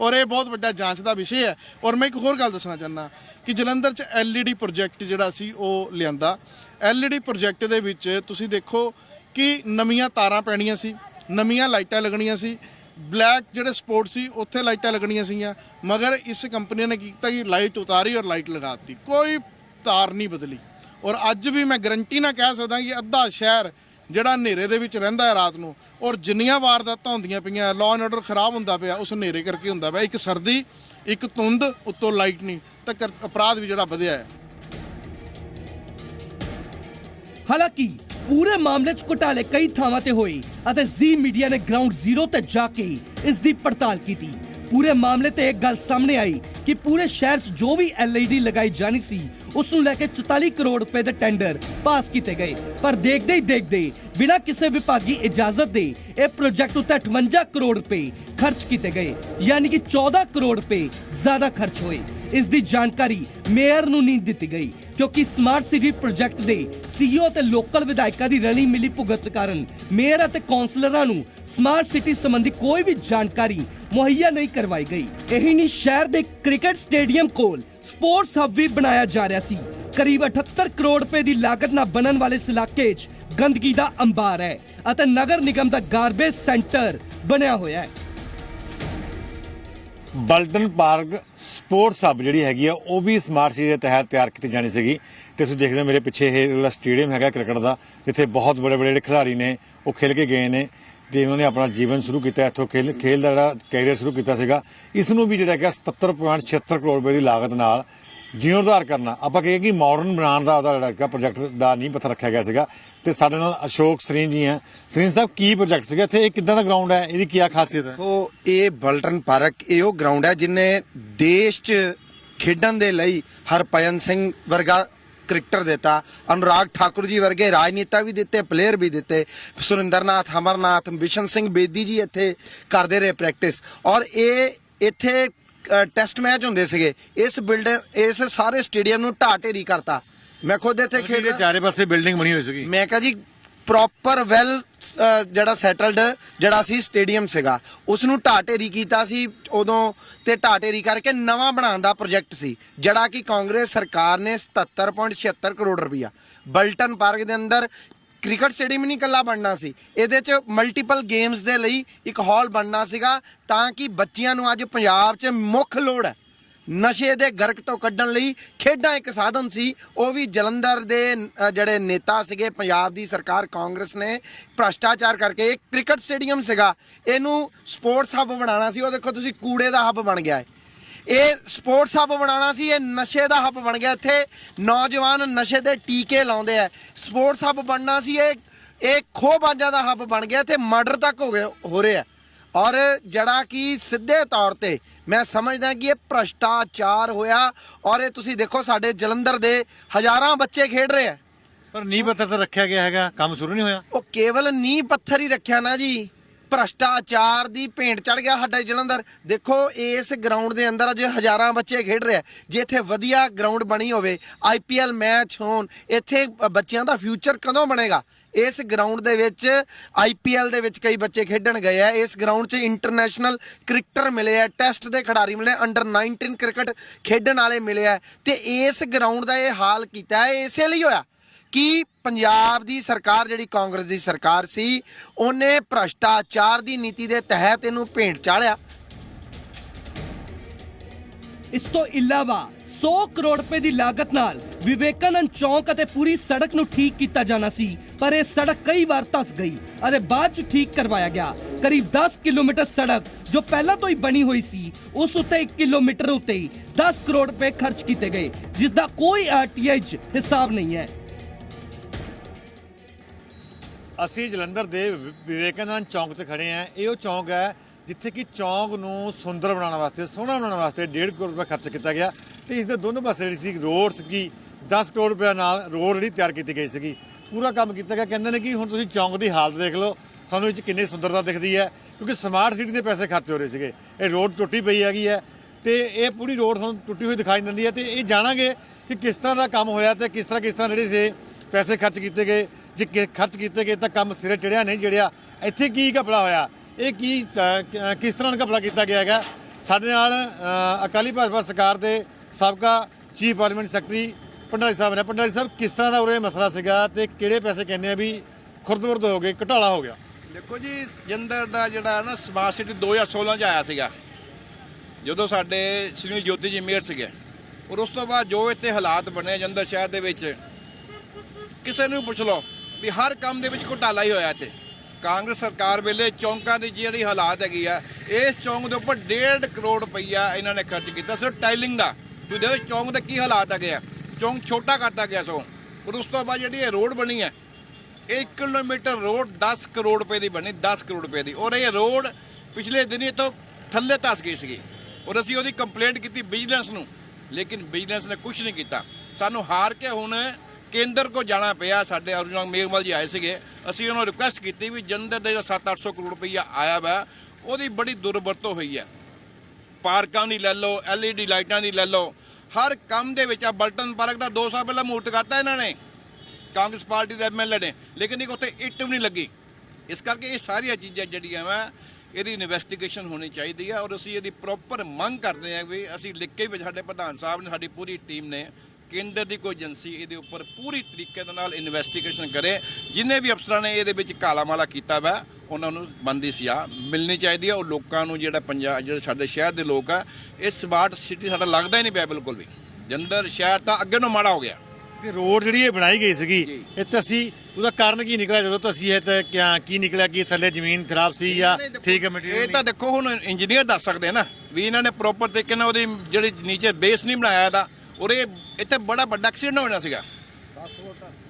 ਔਰ ਇਹ ਬਹੁਤ ਵੱਡਾ ਜਾਂਚ ਦਾ ਵਿਸ਼ੇ ਹੈ। ਔਰ ਮੈਂ ਇੱਕ ਹੋਰ ਗੱਲ ਦੱਸਣਾ ਚਾਹੁੰਦਾ ਕਿ ਜਲੰਧਰ 'ਚ LED ਪ੍ਰੋਜੈਕਟ ਜਿਹੜਾ ਸੀ ਉਹ ਲਿਆਂਦਾ। LED ਪ੍ਰੋਜੈਕਟ ਦੇ ਵਿੱਚ ਤੁਸੀਂ ਦੇਖੋ ਕਿ ਨਵੀਆਂ ਤਾਰਾਂ ਪੈਣੀਆਂ ਸੀ ਨਵੀਆਂ ਲਾਈਟਾਂ ਲੱਗਣੀਆਂ ਸੀ ਬਲੈਕ ਜਿਹੜੇ ਸਪੋਰਟ ਸੀ, ਉੱਥੇ ਲਾਈਟਾਂ ਲੱਗਣੀਆਂ ਸੀਗੀਆਂ। ਮਗਰ ਇਸ ਕੰਪਨੀ ਨੇ ਕੀ ਕੀਤਾ ਕਿ ਲਾਈਟ ਉਤਾਰੀ ਔਰ ਲਾਈਟ ਲਗਾਤੀ। ਕੋਈ ਤਾਰ ਨਹੀਂ ਬਦਲੀ। ਔਰ ਅੱਜ ਵੀ ਮੈਂ ਗਰੰਟੀ ਨਾਲ ਕਹਿ ਸਕਦਾ ਕਿ ਅੱਧਾ ਸ਼ਹਿਰ ਜਿਹੜਾ ਹਨੇਰੇ ਦੇ ਵਿੱਚ ਰਹਿੰਦਾ ਹੈ ਰਾਤ ਨੂੰ, ਔਰ ਜਿੰਨੀਆਂ ਵਾਰਦਾਤਾਂ ਹੁੰਦੀਆਂ ਪਈਆਂ ਲਾਅ ਐਂਡ ਆਰਡਰ ਖਰਾਬ ਹੁੰਦਾ ਪਿਆ, ਉਸ ਹਨੇਰੇ ਕਰਕੇ ਹੁੰਦਾ ਪਿਆ। ਇੱਕ ਸਰਦੀ, ਇੱਕ ਧੁੰਦ, ਉੱਤੋਂ ਲਾਈਟ ਨਹੀਂ। ਤਾਂ ਕਰ- ਅਪਰਾਧ ਵੀ ਜਿਹੜਾ ਵਧਿਆ ਹੈ। ਹਾਲਾਂਕਿ ਪੂਰੇ ਮਾਮਲੇ 'ਚ ਘੁਟਾਲੇ ਕਈ ਥਾਵਾਂ ਤੇ ਹੋਏ ਅਤੇ ਜ਼ੀ ਮੀਡੀਆ ਨੇ ਗਰਾਊਂਡ ਜ਼ੀਰੋ ਤੇ ਜਾ ਕੇ ਇਸ ਦੀ ਪੜਤਾਲ ਕੀਤੀ। ਪੂਰੇ ਮਾਮਲੇ ਤੇ ਇੱਕ ਗੱਲ ਸਾਹਮਣੇ ਆਈ ਕਿ ਪੂਰੇ ਸ਼ਹਿਰ 'ਚ ਜੋ ਵੀ LED ਲਗਾਈ ਜਾਣੀ ਸੀ ਉਸ ਨੂੰ ਲੈ ਕੇ 44 ਕਰੋੜ ਰੁਪਏ ਦੇ ਟੈਂਡਰ ਪਾਸ ਕੀਤੇ ਗਏ। ਪਰ ਦੇਖਦੇ ਹੀ ਦੇਖਦੇ ਬਿਨਾਂ ਕਿਸੇ ਵਿਭਾਗੀ ਇਜਾਜ਼ਤ ਦੇ ਇਹ ਪ੍ਰੋਜੈਕਟ ਉੱਤੇ 58 ਕਰੋੜ ਰੁਪਏ ਖਰਚ ਕੀਤੇ ਗਏ। ਯਾਨੀ ਕਿ 14 ਕਰੋੜ ਰੁਪਏ ਜ਼ਿਆਦਾ ਖਰਚ ਹੋਏ। ਇਸ ਦੀ ਜਾਣਕਾਰੀ ਮੇਅਰ ਨੂੰ ਨਹੀਂ ਦਿੱਤੀ ਗਈ, ਕਿਉਂਕਿ ਸਮਾਰਟ ਸਿਟੀ ਪ੍ਰੋਜੈਕਟ ਦੇ ਸੀਈਓ ਤੇ ਲੋਕਲ ਵਿਧਾਇਕਾਂ ਦੀ ਰਲੀ ਮਿਲੀ ਭੁਗਤ ਕਾਰਨ ਮੇਅਰ ਅਤੇ ਕੌਂਸਲਰਾਂ ਨੂੰ ਸਮਾਰਟ ਸਿਟੀ ਸੰਬੰਧੀ ਕੋਈ ਵੀ ਜਾਣਕਾਰੀ ਮੁਹੱਈਆ ਨਹੀਂ ਕਰਵਾਈ ਗਈ। ਇਹੀ ਨਹੀਂ, ਸ਼ਹਿਰ ਦੇ ਕ੍ਰਿਕਟ ਸਟੇਡੀਅਮ ਕੋਲ ਸਪੋਰਟਸ ਹੱਬ ਵੀ ਬਣਾਇਆ ਜਾ ਰਿਹਾ ਸੀ। ਕਰੀਬ 78 ਕਰੋੜ ਰੁਪਏ ਦੀ ਲਾਗਤ ਨਾਲ ਬਣਨ ਵਾਲੇ ਇਸ ਇਲਾਕੇ 'ਚ ਗੰਦਗੀ ਦਾ ਅੰਬਾਰ ਹੈ ਅਤੇ ਨਗਰ ਨਿਗਮ ਦਾ ਗਾਰਬੇਜ ਸੈਂਟਰ ਬਣਿਆ ਹੋਇਆ ਹੈ। ਬਲਟਨ ਪਾਰਕ ਸਪੋਰਟਸ ਹੱਬ ਜਿਹੜੀ ਹੈਗੀ ਆ, ਉਹ ਵੀ ਸਮਾਰਟ ਸਿਟੀ ਦੇ ਤਹਿਤ ਤਿਆਰ ਕੀਤੀ ਜਾਣੀ ਸੀਗੀ। ਤੇ ਤੁਸੀਂ ਦੇਖਦੇ ਹੋ ਮੇਰੇ ਪਿੱਛੇ ਇਹ ਜਿਹੜਾ ਸਟੇਡੀਅਮ ਹੈਗਾ ਕ੍ਰਿਕਟ ਦਾ, ਜਿੱਥੇ ਬਹੁਤ ਬੜੇ ਬੜੇ ਜਿਹੜੇ ਖਿਡਾਰੀ ਨੇ, ਉਹ ਖੇਲ ਕੇ ਗਏ ਨੇ ਤੇ ਉਹਨਾਂ ਨੇ ਆਪਣਾ ਜੀਵਨ ਸ਼ੁਰੂ ਕੀਤਾ, ਇੱਥੋਂ ਖੇਲ ਖੇਲ ਦਾ ਜਿਹੜਾ ਕੈਰੀਅਰ ਸ਼ੁਰੂ ਕੀਤਾ ਸੀਗਾ। ਇਸ ਨੂੰ ਵੀ ਜਿਹੜਾ ਹੈਗਾ 77.76 ਕਰੋੜ ਰੁਪਏ ਦੀ ਲਾਗਤ ਨਾਲ ਜੀਵਨੋਧਾਰ ਕਰਨਾ। ਆਪਾਂ ਕਹੀਏ ਕਿ ਮਾਡਰਨ ਬਣਾਉਣ ਦਾ ਉਹਦਾ ਜਿਹੜਾ ਪ੍ਰੋਜੈਕਟ ਦਾ ਨੀਂਹ ਪੱਥਰ ਰੱਖਿਆ ਗਿਆ ਸੀਗਾ ਤੇ ਸਾਡੇ ਨਾਲ ਅਸ਼ੋਕ ਸਰੀਨ ਜੀ ਹੈ। ਸਰੀਨ ਸਾਹਿਬ, ਕੀ ਪ੍ਰੋਜੈਕਟ ਸੀਗਾ? ਇੱਥੇ ਇਹ ਕਿੱਦਾਂ ਦਾ ਗਰਾਊਂਡ ਹੈ? ਇਹਦੀ ਕੀ ਖਾਸੀਅਤ ਹੈ? ਉਹ ਇਹ ਬਲਟਨ ਪਾਰਕ, ਇਹ ਉਹ ਗਰਾਊਂਡ ਹੈ ਜਿਨੇ ਦੇਸ਼ 'ਚ ਖੇਡਣ ਦੇ ਲਈ ਹਰਪਜਨ ਸਿੰਘ ਵਰਗਾ ਕ੍ਰਿਕਟਰ ਦਿੱਤਾ, ਅਨੁਰਾਗ ਠਾਕੁਰ ਜੀ ਵਰਗੇ ਰਾਜਨੀਤਾ ਵੀ ਦਿੱਤੇ ਪਲੇਅਰ ਵੀ ਦਿੱਤੇ, ਸੁਰਿੰਦਰਨਾਥ, ਅਮਰਨਾਥ, ਬਿਸ਼ਨ ਸਿੰਘ ਬੇਦੀ ਜੀ ਇੱਥੇ ਕਰਦੇ ਰਹੇ ਪ੍ਰੈਕਟਿਸ ਔਰ ਇਹ ਇੱਥੇ ਟੈਸਟ ਮੈਚ ਹੁੰਦੇ ਸੀਗੇ। ਇਸ ਬਿਲਡਰ ਇਸ ਸਾਰੇ ਸਟੇਡੀਅਮ ਨੂੰ ਢਾਹ ਢੇਰੀ ਕਰਤਾ। ਮੈਂ ਖੁਦ ਇੱਥੇ ਖੇਡ ਖੇਡ ਚਾਰੇ ਪਾਸੇ ਬਿਲਡਿੰਗ ਬਣੀ ਹੋਈ ਸੀਗੀ। ਮੈਂ ਕਹਾਂ ਜੀ ਪ੍ਰੋਪਰ ਵੈਲ ਜਿਹੜਾ ਸੈਟਲਡ ਜਿਹੜਾ ਸੀ ਸਟੇਡੀਅਮ ਸੀਗਾ। ਉਸ ਨੂੰ ਢਾਹ ਢੇਰੀ ਕੀਤਾ ਸੀ ਉਦੋਂ ਤੇ ਢਾਹ ਢੇਰੀ ਕਰਕੇ ਨਵਾਂ ਬਣਾਉਣ ਦਾ ਪ੍ਰੋਜੈਕਟ ਸੀ ਜਿਹੜਾ ਕਿ ਕਾਂਗਰਸ ਸਰਕਾਰ ਨੇ 77.76 ਕਰੋੜ ਰੁਪਇਆ ਬਲਟਨ ਪਾਰਕ ਦੇ ਅੰਦਰ ਕ੍ਰਿਕਟ ਸਟੇਡੀਅਮ ਨਹੀਂ ਇਕੱਲਾ ਬਣਨਾ ਸੀ। ਇਹਦੇ 'ਚ ਮਲਟੀਪਲ ਗੇਮਸ ਦੇ ਲਈ ਇੱਕ ਹਾਲ ਬਣਨਾ ਸੀਗਾ ਤਾਂ ਕਿ ਬੱਚਿਆਂ ਨੂੰ ਅੱਜ ਪੰਜਾਬ 'ਚ ਮੁੱਖ ਲੋੜ ਹੈ। ਨਸ਼ੇ ਦੇ ਗਰਕ ਤੋਂ ਕੱਢਣ ਲਈ ਖੇਡਾਂ ਇੱਕ ਸਾਧਨ ਸੀ। ਉਹ ਵੀ ਜਲੰਧਰ ਦੇ ਜਿਹੜੇ ਨੇਤਾ ਸੀਗੇ, ਪੰਜਾਬ ਦੀ ਸਰਕਾਰ ਕਾਂਗਰਸ ਨੇ ਭ੍ਰਸ਼ਟਾਚਾਰ ਕਰਕੇ ਇੱਕ ਕ੍ਰਿਕਟ ਸਟੇਡੀਅਮ ਸੀਗਾ। ਇਹਨੂੰ ਸਪੋਰਟਸ ਹੱਬ ਬਣਾਉਣਾ ਸੀ। ਉਹ ਦੇਖੋ ਤੁਸੀਂ ਕੂੜੇ ਦਾ ਹੱਬ ਬਣ ਗਿਆ ਹੈ। ਇਹ ਸਪੋਰਟਸ ਹੱਬ ਬਣਾਉਣਾ ਸੀ ਇਹ ਨਸ਼ੇ ਦਾ ਹੱਬ ਬਣ ਗਿਆ ਇੱਥੇ। ਨੌਜਵਾਨ ਨਸ਼ੇ ਦੇ ਟੀਕੇ ਲਾਉਂਦੇ ਆ। ਸਪੋਰਟਸ ਹੱਬ ਬਣਨਾ ਸੀ ਇਹ ਇਹ ਖੋਬਾਜ਼ਾਂ ਦਾ ਹੱਬ ਬਣ ਗਿਆ ਇੱਥੇ ਮਰਡਰ ਤੱਕ ਹੋ ਗਏ ਹੋ ਰਿਹਾ। ਔਰ ਜਿਹੜਾ ਕਿ ਸਿੱਧੇ ਤੌਰ ਤੇ ਮੈਂ ਸਮਝਦਾ ਕਿ ਇਹ ਭ੍ਰਸ਼ਟਾਚਾਰ ਹੋਇਆ। ਔਰ ਇਹ ਤੁਸੀਂ ਦੇਖੋ ਸਾਡੇ ਜਲੰਧਰ ਦੇ ਹਜ਼ਾਰਾਂ ਬੱਚੇ ਖੇਡ ਰਹੇ ਆ। ਪਰ ਨੀਂਹ ਪੱਥਰ ਤਾਂ ਰੱਖਿਆ ਗਿਆ ਹੈਗਾ ਕੰਮ ਸ਼ੁਰੂ ਨਹੀਂ ਹੋਇਆ। ਉਹ ਕੇਵਲ ਨੀਂਹ ਪੱਥਰ ਹੀ ਰੱਖਿਆ ਨਾ ਜੀ। ਭ੍ਰਸ਼ਟਾਚਾਰ ਦੀ ਭੇਂਟ ਚੜ ਗਿਆ ਸਾਡਾ ਜਲੰਧਰ। ਦੇਖੋ, ਇਸ ਗਰਾਊਂਡ ਦੇ ਅੰਦਰ ਅੱਜ ਹਜ਼ਾਰਾਂ ਬੱਚੇ ਖੇਡ ਰਹੇ ਆ। ਜੇ ਇੱਥੇ ਵਧੀਆ ਗਰਾਊਂਡ ਬਣੀ ਹੋਵੇ ਆਈਪੀਐਲ ਮੈਚ ਹੋਣ, ਇੱਥੇ ਬੱਚਿਆਂ ਦਾ ਫਿਊਚਰ ਕਦੋਂ ਬਣੇਗਾ? ਇਸ ਗਰਾਊਂਡ ਦੇ ਵਿੱਚ ਆਈਪੀਐਲ ਦੇ ਵਿੱਚ ਕਈ ਬੱਚੇ ਖੇਡਣ ਗਏ ਆ। ਇਸ ਗਰਾਊਂਡ 'ਚ ਇੰਟਰਨੈਸ਼ਨਲ ਕ੍ਰਿਕਟਰ ਮਿਲੇ ਆ ਟੈਸਟ ਦੇ ਖਿਡਾਰੀ ਮਿਲੇ ਅੰਡਰ 19 ਕ੍ਰਿਕਟ ਖੇਡਣ ਵਾਲੇ ਮਿਲੇ ਆ। ਤੇ ਇਸ ਗਰਾਊਂਡ ਦਾ ਇਹ ਹਾਲ ਕੀਤਾ ਹੈ, ਇਸੇ ਲਈ ਹੋਇਆ। ਕਿ ਪੰਜਾਬ ਦੀ ਸਰਕਾਰ, ਜਿਹੜੀ ਕਾਂਗਰਸ ਦੀ ਸਰਕਾਰ ਸੀ, ਉਹਨੇ ਭ੍ਰਸ਼ਟਾਚਾਰ ਦੀ ਨੀਤੀ ਦੇ ਤਹਿਤ ਇਹਨੂੰ ਭੇਂਟ ਚਾੜਿਆ? ਇਸ ਤੋਂ ਇਲਾਵਾ 100 ਕਰੋੜ ਰੁਪਏ ਦੀ ਲਾਗਤ ਨਾਲ ਵਿਵੇਕਾਨੰਦ ਚੌਂਕ ਅਤੇ ਪੂਰੀ ਸੜਕ ਨੂੰ ਠੀਕ ਕੀਤਾ ਜਾਣਾ ਸੀ, ਪਰ ਇਹ ਸੜਕ ਕਈ ਵਾਰ ਧਸ ਗਈ ਅਤੇ ਬਾਅਦ ਚ ਠੀਕ ਕਰਵਾਇਆ ਗਿਆ। ਕਰੀਬ 10 ਕਿਲੋਮੀਟਰ ਸੜਕ ਜੋ ਪਹਿਲਾਂ ਤੋਂ ਹੀ ਬਣੀ ਹੋਈ ਸੀ, ਉਸ ਉੱਤੇ 1 ਕਿਲੋਮੀਟਰ ਉੱਤੇ ਹੀ 10 ਕਰੋੜ ਰੁਪਏ ਖਰਚ ਕੀਤੇ ਗਏ, ਜਿਸ ਦਾ ਕੋਈ ਆਰਟੀਆਈ 'ਚ ਹਿਸਾਬ ਨਹੀਂ ਹੈ। ਅਸੀਂ ਜਲੰਧਰ ਦੇ ਵਿ- ਵਿਵੇਕਾਨੰਦ ਚੌਂਕ 'ਤੇ ਖੜੇ ਆ ਇਹ ਉਹ ਚੌਂਕ ਹੈ ਜਿੱਥੇ ਕਿ ਚੌਂਕ ਨੂੰ ਸੁੰਦਰ ਬਣਾਉਣ ਵਾਸਤੇ, ਸੋਹਣਾ ਬਣਾਉਣ ਵਾਸਤੇ 1.5 ਕਰੋੜ ਰੁਪਏ ਖਰਚ ਕੀਤਾ ਗਿਆ ਤੇ ਇਸ ਦੇ ਦੋਨੋਂ ਪਾਸੇ ਜਿਹੜੀ ਸੀ ਰੋਡ ਸੀਗੀ 10 ਕਰੋੜ ਰੁਪਏ ਨਾਲ ਰੋਡ ਜਿਹੜੀ ਤਿਆਰ ਕੀਤੀ ਗਈ ਸੀਗੀ। ਪੂਰਾ ਕੰਮ ਕੀਤਾ ਗਿਆ। ਕਹਿੰਦੇ ਨੇ ਕਿ ਹੁਣ ਤੁਸੀਂ ਚੌਂਕ ਦੀ ਹਾਲਤ ਦੇਖ ਲਓ ਸਾਨੂੰ ਇਹ 'ਚ ਕਿੰਨੀ ਸੁੰਦਰਤਾ ਦਿਖਦੀ ਹੈ, ਕਿਉਂਕਿ ਸਮਾਰਟ ਸਿਟੀ ਦੇ ਪੈਸੇ ਖਰਚ ਹੋ ਰਹੇ ਸੀਗੇ। ਇਹ ਰੋਡ ਟੁੱਟੀ ਪਈ ਹੈਗੀ ਹੈ ਤੇ ਇਹ ਪੂਰੀ ਰੋਡ ਤੁਹਾਨੂੰ ਟੁੱਟੀ ਹੋਈ ਦਿਖਾਈ ਦਿੰਦੀ ਹੈ ਤੇ ਇਹ ਜਾਣਾਂਗੇ ਕਿ ਕਿਸ ਤਰ੍ਹਾਂ ਦਾ ਕੰਮ ਹੋਇਆ ਤੇ ਕਿਸ ਤਰ੍ਹਾਂ ਕਿਸ ਤਰ੍ਹਾਂ ਜਿਹੜੇ ਸੀ ਪੈਸੇ ਖਰਚ ਕੀਤੇ ਗਏ। ਜੇ ਕਿ- ਖਰਚ ਕੀਤੇ ਗਏ ਤਾਂ ਕੰਮ ਸਿਰੇ ਚੜਿਆ ਨਹੀਂ ਚੜਿਆ ਇੱਥੇ ਕੀ ਘਪਲਾ ਹੋਇਆ? ਇਹ ਕੀ ਕਿਸ ਤਰ੍ਹਾਂ ਦਾ ਘਪਲਾ ਕੀਤਾ ਗਿਆ ਹੈਗਾ? ਸਾਡੇ ਨਾਲ ਅਕਾਲੀ ਭਾਜਪਾ ਸਰਕਾਰ ਦੇ ਸਾਬਕਾ chief parliament secretary Bhandari Sahib ਨੇ। ਭੰਡਾਰੀ ਸਾਹਿਬ, ਕਿਸ ਤਰ੍ਹਾਂ ਦਾ ਉਰੇ ਮਸਲਾ ਸੀਗਾ ਤੇ ਕਿਹੜੇ ਪੈਸੇ ਕਹਿੰਦੇ ਆ ਵੀ ਖੁਰਦਵਰਦ ਹੋ ਗਏ, ਘਟਾਲਾ ਹੋ ਗਿਆ? ਦੇਖੋ ਜੀ ਜੰਦਰ ਦਾ ਜਿਹੜਾ ਨਾ ਸਮਾਰਟ ਸਿਟੀ 2016 ਚ ਆਇਆ ਸੀਗਾ। ਜਦੋਂ ਸਾਡੇ ਸੁਨੀਲ ਜੋਤੀ ਜੀ ਮੇਅਰ ਸੀਗੇ। ਔਰ ਉਸ ਤੋਂ ਬਾਅਦ ਜੋ ਇੱਥੇ ਹਾਲਾਤ ਬਣੇ ਜੰਦਰ ਸ਼ਹਿਰ ਦੇ ਵਿੱਚ, ਕਿਸੇ ਨੂੰ ਵੀ ਪੁੱਛ ਲਓ। ਵੀ ਹਰ ਕੰਮ ਦੇ ਵਿੱਚ ਘੁਟਾਲਾ ਹੀ ਹੋਇਆ ਇੱਥੇ। ਕਾਂਗਰਸ ਸਰਕਾਰ ਵੇਲੇ ਚੌਂਕਾਂ ਦੀ ਜਿਹੜੀ ਹਾਲਾਤ ਹੈਗੀ ਆ, ਇਸ ਚੌਂਕ ਦੇ ਉੱਪਰ 1.5 ਕਰੋੜ ਰੁਪਈਆ ਇਹਨਾਂ ਨੇ ਖਰਚ ਕੀਤਾ। ਸਿਰਫ ਟਾਈਲਿੰਗ ਦਾ, ਤੁਸੀਂ ਦੇਖੋ ਚੌਂਕ ਦਾ ਕੀ ਹਾਲਾਤ ਹੈਗੇ ਆ। ਚੌਂਕ ਛੋਟਾ ਕਰਤਾ ਗਿਆ ਸੋ, ਔਰ ਉਸ ਤੋਂ ਬਾਅਦ ਜਿਹੜੀ ਇਹ ਰੋਡ ਬਣੀ ਹੈ 1 ਕਿਲੋਮੀਟਰ ਰੋਡ 10 ਕਰੋੜ ਰੁਪਏ ਦੀ ਬਣੀ 10 ਕਰੋੜ ਰੁਪਏ ਦੀ। ਔਰ ਇਹ ਰੋਡ ਪਿਛਲੇ ਦਿਨੀ ਤੋਂ ਥੱਲੇ ਧਸ ਗਈ ਸੀਗੀ। ਔਰ ਅਸੀਂ ਉਹਦੀ ਕੰਪਲੇਂਟ ਕੀਤੀ ਵਿਜੀਲੈਂਸ ਨੂੰ, ਲੇਕਿਨ ਵਿਜੀਲੈਂਸ ਨੇ ਕੁਝ ਨਹੀਂ ਕੀਤਾ। ਸਾਨੂੰ ਹਾਰ ਕੇ ਹੁਣ ਕੇਂਦਰ ਕੋ ਜਾਣਾ ਪਿਆ, ਸਾਡੇ ਅਰੁਣ ਮੇਘਵਾਲ ਜੀ ਆਏ ਸੀਗੇ। ਅਸੀਂ ਉਹਨਾਂ ਰਿਕੁਐਸਟ ਕੀਤੀ ਵੀ ਜੰਦਰ ਦਾ ਜਿਹੜਾ 7-800 ਕਰੋੜ ਰੁਪਈਆ ਆਇਆ ਵਾ, ਉਹਦੀ ਬੜੀ ਦੁਰਵਰਤੋਂ ਹੋਈ ਹੈ। ਪਾਰਕਾਂ ਦੀ ਲੈ ਲਓ ਐਲਈਡੀ ਲਾਈਟਾਂ ਦੀ ਲੈ ਲਓ, ਹਰ ਕੰਮ ਦੇ ਵਿੱਚ ਆ ਬਲਟਨ ਪਾਰਕ ਦਾ 2 ਸਾਲ ਪਹਿਲਾਂ ਮੂਰਤ ਕਰਤਾ ਇਹਨਾਂ ਨੇ। ਕਾਂਗਰਸ ਪਾਰਟੀ ਦੇ ਐਮਐਲਏ ਨੇ, ਲੇਕਿਨ ਇੱਕ ਉੱਥੇ ਇੱਟ ਵੀ ਨਹੀਂ ਲੱਗੀ। ਇਸ ਕਰਕੇ ਇਹ ਸਾਰੀਆਂ ਚੀਜ਼ਾਂ ਜਿਹੜੀਆਂ ਵਾ, ਇਹਦੀ ਇਨਵੈਸਟੀਗੇਸ਼ਨ ਹੋਣੀ ਚਾਹੀਦੀ ਹੈ ਔਰ ਅਸੀਂ ਇਹਦੀ ਪ੍ਰੋਪਰ ਮੰਗ ਕਰਦੇ ਹਾਂ ਵੀ ਅਸੀਂ ਲਿਖ ਕੇ ਵੀ ਸਾਡੇ ਪ੍ਰਧਾਨ ਸਾਹਿਬ ਨੇ, ਸਾਡੀ ਪੂਰੀ ਟੀਮ ਨੇ ਕੇਂਦਰ ਦੀ ਕੋਈ ਏਜੰਸੀ ਇਹਦੇ ਉੱਪਰ ਪੂਰੀ ਤਰੀਕੇ ਦੇ ਨਾਲ ਇਨਵੈਸਟੀਗੇਸ਼ਨ ਕਰੇ ਜਿਨੇ ਵੀ ਅਫਸਰਾਂ ਨੇ ਇਹਦੇ ਵਿੱਚ ਕਾਲਾ ਮਾਲਾ ਕੀਤਾ ਵਾ ਉਹਨਾਂ ਨੂੰ ਬੰਦੀ ਸਿਆ ਮਿਲਣੀ ਚਾਹੀਦੀ ਹੈ ਉਹ ਲੋਕਾਂ ਨੂੰ ਜਿਹੜਾ ਪੰਜਾਬ ਜਿਹੜੇ ਸਾਡੇ ਸ਼ਹਿਰ ਦੇ ਲੋਕ ਆ ਇਹ ਸਮਾਰਟ ਸਿਟੀ ਸਾਡਾ ਲੱਗਦਾ ਹੀ ਨਹੀਂ ਪਿਆ ਬਿਲਕੁਲ ਵੀ। ਜੰਦਰ ਸ਼ਹਿਰ ਤਾਂ ਅੱਗੇ ਨੂੰ ਮਾੜਾ ਹੋ ਗਿਆ। ਤੇ ਰੋਡ ਜਿਹੜੀ ਇਹ ਬਣਾਈ ਗਈ ਸੀਗੀ ਇੱਥੇ ਅਸੀਂ ਉਹਦਾ ਕਾਰਨ ਕੀ ਨਿਕਲਿਆ? ਜਦੋਂ ਤੁਸੀਂ ਇਹ ਤੇ ਕਿਆ ਕੀ ਨਿਕਲਿਆ ਕਿ ਥੱਲੇ ਜ਼ਮੀਨ ਖਰਾਬ ਸੀ ਜਾਂ ਠੀਕ ਹੈ ਇਹ ਮਟੀਰੀਅਲ ਤਾਂ ਦੇਖੋ ਹੁਣ ਇੰਜੀਨੀਅਰ ਦੱਸ ਸਕਦੇ ਨਾ ਵੀ ਇਹਨਾਂ ਨੇ ਪ੍ਰੋਪਰ ਤਰੀਕੇ ਨਾਲ ਉਹਦੀ ਜਿਹੜੀ ਨੀਚੇ ਬੇਸ ਨਹੀਂ ਬਣਾਇਆ ਇਹਦਾ ਔਰ ਇਹ ਇੱਥੇ ਬੜਾ ਵੱਡਾ ਐਕਸੀਡੈਂਟ ਹੋਣਾ ਸੀਗਾ।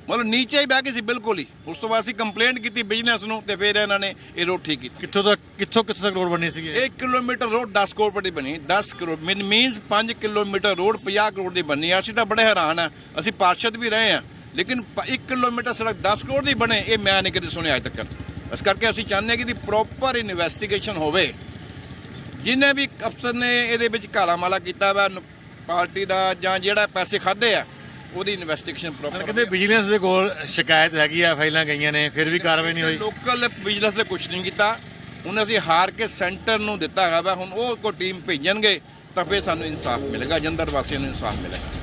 ਮਤਲਬ ਨੀਚੇ ਹੀ ਬਹਿ ਗਈ ਸੀ ਬਿਲਕੁਲ ਹੀ। ਉਸ ਤੋਂ ਬਾਅਦ ਅਸੀਂ ਕੰਪਲੇਂਟ ਕੀਤੀ ਬਿਜ਼ਨਸ ਨੂੰ ਤੇ ਫਿਰ ਇਹਨਾਂ ਨੇ ਇਹ ਰੋਡ ਠੀਕ ਕੀਤੀ। ਕਿੱਥੋਂ ਤੱਕ ਕਿੱਥੋਂ ਕਿੱਥੋਂ ਤੱਕ ਰੋਡ ਬਣਨੀ ਸੀਗੀ ਇਹ? 1 ਕਿਲੋਮੀਟਰ ਰੋਡ 10 ਕਰੋੜ ਦੀ ਬਣੀ 10 crore mean means 5 kilometre road 50 crore ਦੀ ਬਣੀ। ਅਸੀਂ ਤਾਂ ਬੜੇ ਹੈਰਾਨ ਆ। ਅਸੀਂ ਪਾਰਸ਼ਦ ਵੀ ਰਹੇ ਆ। ਲੇਕਿਨ 1 ਕਿਲੋਮੀਟਰ ਸੜਕ 10 ਕਰੋੜ ਦੀ ਬਣੇ ਇਹ ਮੈਂ ਨਹੀਂ ਕਦੇ ਸੁਣਿਆ ਅੱਜ ਤੱਕ। ਇਸ ਕਰਕੇ ਅਸੀਂ ਚਾਹੁੰਦੇ ਕਿ ਦੀ ਪ੍ਰੋਪਰ ਇਨਵੈਸਟੀਗੇਸ਼ਨ ਹੋਵੇ। ਜਿਨੇ ਵੀ ਅਫਸਰ ਨੇ ਇਹਦੇ ਵਿੱਚ ਕਾਲਾ ਮਾਲਾ ਕੀਤਾ ਵਾ ਪਾਰਟੀ ਦਾ ਜਾਂ ਜਿਹੜਾ ਪੈਸੇ ਖਾਦੇ ਆ ਉਹਦੀ ਇਨਵੈਸਟੀਗੇਸ਼ਨ ਪ੍ਰੋਪਰ ਕਹਿੰਦੇ ਵਿਜੀਲੈਂਸ ਦੇ ਕੋਲ ਸ਼ਿਕਾਇਤ ਹੈਗੀ ਆ ਫਾਈਲਾਂ ਗਈਆਂ ਨੇ ਫਿਰ ਵੀ ਕਾਰਵਾਈ ਨਹੀਂ ਹੋਈ। ਲੋਕਲ ਬਿਜ਼ਨਸ ਨੇ ਕੁਝ ਨਹੀਂ ਕੀਤਾ। ਹੁਣ ਅਸੀਂ ਹਾਰ ਕੇ ਸੈਂਟਰ ਨੂੰ ਦਿੱਤਾ ਹੈਗਾ ਵਾ ਹੁਣ ਉਹ ਕੋ ਟੀਮ ਭੇਜਣਗੇ ਤਾਂ ਫਿਰ ਸਾਨੂੰ ਇਨਸਾਫ ਮਿਲੇਗਾ ਜੰਦਰ ਵਾਸੀਆਂ ਨੂੰ ਇਨਸਾਫ ਮਿਲੇਗਾ।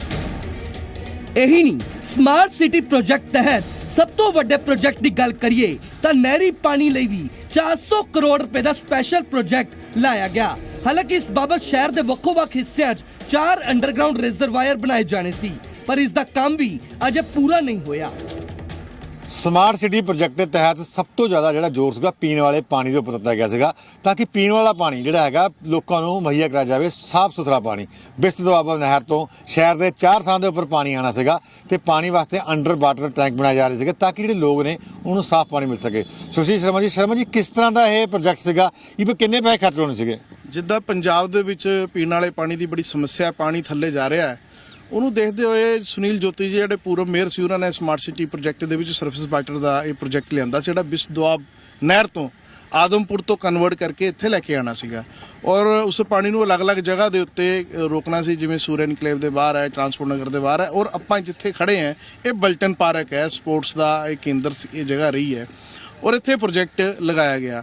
ਇਹੀ ਨਹੀਂ ਸਮਾਰਟ ਸਿਟੀ ਪ੍ਰੋਜੈਕਟ ਤਹਿਤ ਸਭ ਤੋਂ ਵੱਡੇ ਪ੍ਰੋਜੈਕਟ ਦੀ ਗੱਲ ਕਰੀਏ ਤਾਂ ਨਹਿਰੀ ਪਾਣੀ ਲਈ ਵੀ 400 ਕਰੋੜ ਰੁਪਏ ਦਾ ਸਪੈਸ਼ਲ ਪ੍ਰੋਜੈਕਟ ਲਾਇਆ ਗਿਆ। ਹਾਲਾਂਕਿ ਇਸ ਬਾਬਤ ਸ਼ਹਿਰ ਦੇ ਵੱਖੋ-ਵੱਖ ਹਿੱਸਿਆਂ 'ਚ ਚਾਰ ਅੰਡਰਗਰਾਉਂਡ ਰਿਜ਼ਰਵਾਇਰ ਬਣਾਏ ਜਾਣੇ ਸੀ, ਪਰ ਇਸ ਦਾ ਕੰਮ ਵੀ ਅਜੇ ਪੂਰਾ ਨਹੀਂ ਹੋਇਆ। ਸਮਾਰਟ ਸਿਟੀ ਪ੍ਰੋਜੈਕਟ ਦੇ ਤਹਿਤ ਸਭ ਤੋਂ ਜ਼ਿਆਦਾ ਜਿਹੜਾ ਜ਼ੋਰ ਸੀਗਾ ਪੀਣ ਵਾਲੇ ਪਾਣੀ ਦੇ ਉੱਪਰ ਦਿੱਤਾ ਗਿਆ ਸੀਗਾ, ਤਾਂ ਕਿ ਪੀਣ ਵਾਲਾ ਪਾਣੀ ਜਿਹੜਾ ਹੈਗਾ ਲੋਕਾਂ ਨੂੰ ਮੁਹੱਈਆ ਕਰਾਇਆ ਜਾਵੇ, ਸਾਫ਼ ਸੁਥਰਾ ਪਾਣੀ। ਬਿਸਤ ਦੁਆਬਾ ਨਹਿਰ ਤੋਂ ਸ਼ਹਿਰ ਦੇ ਚਾਰ ਥਾਂ ਦੇ ਉੱਪਰ ਪਾਣੀ ਆਣਾ ਸੀਗਾ ਤੇ ਪਾਣੀ ਵਾਸਤੇ ਅੰਡਰ ਵਾਟਰ ਟੈਂਕ ਬਣਾਏ ਜਾ ਰਹੇ ਸੀਗੇ ਤਾਂ ਕਿ ਜਿਹੜੇ ਲੋਕ ਨੇ ਉਹਨੂੰ ਸਾਫ਼ ਪਾਣੀ ਮਿਲ ਸਕੇ। ਸੁਸ਼ੀ ਸ਼ਰਮਾ ਜੀ ਸ਼ਰਮਾ ਜੀ, ਕਿਸ ਤਰ੍ਹਾਂ ਦਾ ਇਹ ਪ੍ਰੋਜੈਕਟ ਸੀਗਾ? ਇਹ ਵੀ ਕਿੰਨੇ ਪੈਸੇ ਖਰਚ ਹੋਣੇ ਸੀਗੇ? ਜਿੱਦਾਂ ਪੰਜਾਬ ਦੇ ਵਿੱਚ ਪੀਣ ਵਾਲੇ ਪਾਣੀ ਦੀ ਬੜੀ ਸਮੱਸਿਆ, ਪਾਣੀ ਥੱਲੇ ਜਾ ਰਿਹਾ ਹੈ ਉਹਨੂੰ ਦੇਖਦੇ ਹੋਏ ਸੁਨੀਲ ਜੋਤੀ ਜੀ, ਜਿਹੜੇ ਪੂਰਵ ਮੇਅਰ ਸੀ, ਉਹਨਾਂ ਨੇ ਸਮਾਰਟ ਸਿਟੀ ਪ੍ਰੋਜੈਕਟ ਦੇ ਵਿੱਚ ਸਰਵਿਸ ਬਾਈਟਰ ਦਾ ਇਹ ਪ੍ਰੋਜੈਕਟ ਲਿਆਂਦਾ ਸੀ, ਜਿਹੜਾ ਬਿਸਦਵਾਬ ਨਹਿਰ ਤੋਂ ਆਦਮਪੁਰ ਤੋਂ ਕਨਵਰਟ ਕਰਕੇ ਇੱਥੇ ਲੈ ਕੇ ਆਣਾ ਸੀਗਾ। ਔਰ ਉਸ ਪਾਣੀ ਨੂੰ ਅਲੱਗ-ਅਲੱਗ ਜਗ੍ਹਾ ਦੇ ਉੱਤੇ ਰੋਕਣਾ ਸੀ, ਜਿਵੇਂ ਸੂਰਿਆ ਇਨਕਲੇਵ ਦੇ ਬਾਹਰ ਹੈ ਟਰਾਂਸਪੋਰਟ ਨਗਰ ਦੇ ਬਾਹਰ ਹੈ, ਔਰ ਆਪਾਂ ਜਿੱਥੇ ਖੜੇ ਹਾਂ, ਇਹ ਬਲਟਨ ਪਾਰਕ ਹੈ ਸਪੋਰਟਸ ਦਾ ਇਹ ਕੇਂਦਰ ਸੀ- ਇਹ ਜਗ੍ਹਾ ਰਹੀ ਹੈ। ਔਰ ਇੱਥੇ ਪ੍ਰੋਜੈਕਟ ਲਗਾਇਆ ਗਿਆ।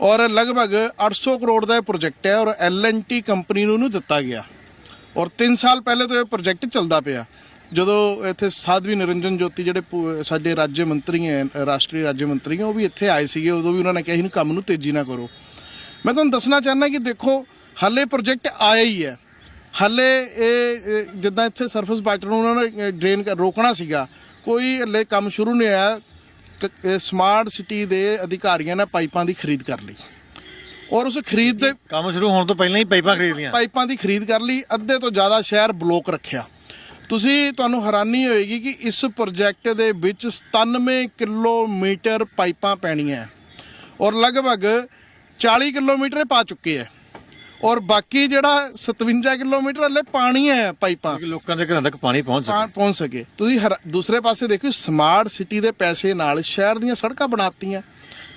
ਔਰ ਲਗਭਗ 800 ਕਰੋੜ ਦਾ ਇਹ ਪ੍ਰੋਜੈਕਟ ਹੈ, ਔਰ ਐਲਐਨਟੀ ਕੰਪਨੀ ਨੂੰ ਇਹਨੂੰ ਦਿੱਤਾ ਗਿਆ। ਔਰ 3 ਸਾਲ ਪਹਿਲੇ ਤੋਂ ਇਹ ਪ੍ਰੋਜੈਕਟ ਚੱਲਦਾ ਪਿਆ। ਜਦੋਂ ਇੱਥੇ ਸਾਧਵੀ ਨਿਰੰਜਨ ਜੋਤੀ ਜਿਹੜੇ ਪੂ- ਸਾਡੇ ਰਾਜ ਮੰਤਰੀ ਹੈ, ਰਾਸ਼ਟਰੀ ਰਾਜ ਮੰਤਰੀ ਹੈ, ਉਹ ਵੀ ਇੱਥੇ ਆਏ ਸੀਗੇ, ਉਦੋਂ ਵੀ ਉਹਨਾਂ ਨੇ ਕਿਹਾ ਇਹਨੂੰ ਕੰਮ ਨੂੰ ਤੇਜ਼ੀ ਨਾ ਕਰੋ। ਮੈਂ ਤੁਹਾਨੂੰ ਦੱਸਣਾ ਚਾਹੁੰਦਾ ਕਿ ਦੇਖੋ, ਹਾਲੇ ਪ੍ਰੋਜੈਕਟ ਆਇਆ ਹੀ ਹੈ। ਹਾਲੇ ਇਹ ਜਿੱਦਾਂ ਇੱਥੇ ਸਰਫੇਸ ਬਾਈਟਰ ਨੂੰ ਉਹਨਾਂ ਨੇ ਡਰੇਨ ਰੋਕਣਾ ਸੀਗਾ। ਕੋਈ ਹਲੇ ਕੰਮ ਸ਼ੁਰੂ ਨਹੀਂ ਆਇਆ ਸਮਾਰਟ ਸਿਟੀ ਦੇ ਅਧਿਕਾਰੀਆਂ ਨੇ ਪਾਈਪਾਂ ਦੀ ਖਰੀਦ ਕਰ ਲਈ। ਔਰ ਉਸ ਖਰੀਦ ਦੇ ਕੰਮ ਸ਼ੁਰੂ ਹੋਣ ਤੋਂ ਪਹਿਲਾਂ ਹੀ ਪਾਈਪਾਂ ਖਰੀਦ ਲਈਆਂ। ਪਾਈਪਾਂ ਦੀ ਖਰੀਦ ਕਰ ਲਈ ਅੱਧੇ ਤੋਂ ਜ਼ਿਆਦਾ ਸ਼ਹਿਰ ਬਲੋਕ ਰੱਖਿਆ। ਤੁਸੀਂ ਤੁਹਾਨੂੰ ਹੈਰਾਨੀ ਹੋਏਗੀ ਕਿ ਇਸ ਪ੍ਰੋਜੈਕਟ ਦੇ ਵਿੱਚ 97 ਕਿਲੋਮੀਟਰ ਪਾਈਪਾਂ ਪੈਣੀਆਂ। ਔਰ ਲਗਭਗ 40 ਕਿਲੋਮੀਟਰ ਪਾ ਚੁੱਕੇ ਹੈ ਔਰ ਬਾਕੀ ਜਿਹੜਾ 57 ਕਿਲੋਮੀਟਰ ਹਲੇ ਪਾਣੀ ਹੈ ਪਾਈਪਾਂ। ਲੋਕਾਂ ਦੇ ਘਰਾਂ ਤੱਕ ਪਾਣੀ ਪਹੁੰਚ ਪਹੁੰ- ਸਕੇ। ਪਹੁੰਚ ਸਕੇ। ਤੁਸੀਂ ਦੂਸਰੇ ਪਾਸੇ ਦੇਖੋ ਸਮਾਰਟ ਸਿਟੀ ਦੇ ਪੈਸੇ ਨਾਲ ਸ਼ਹਿਰ ਦੀਆਂ ਸੜਕਾਂ ਬਣਾਤੀਆਂ।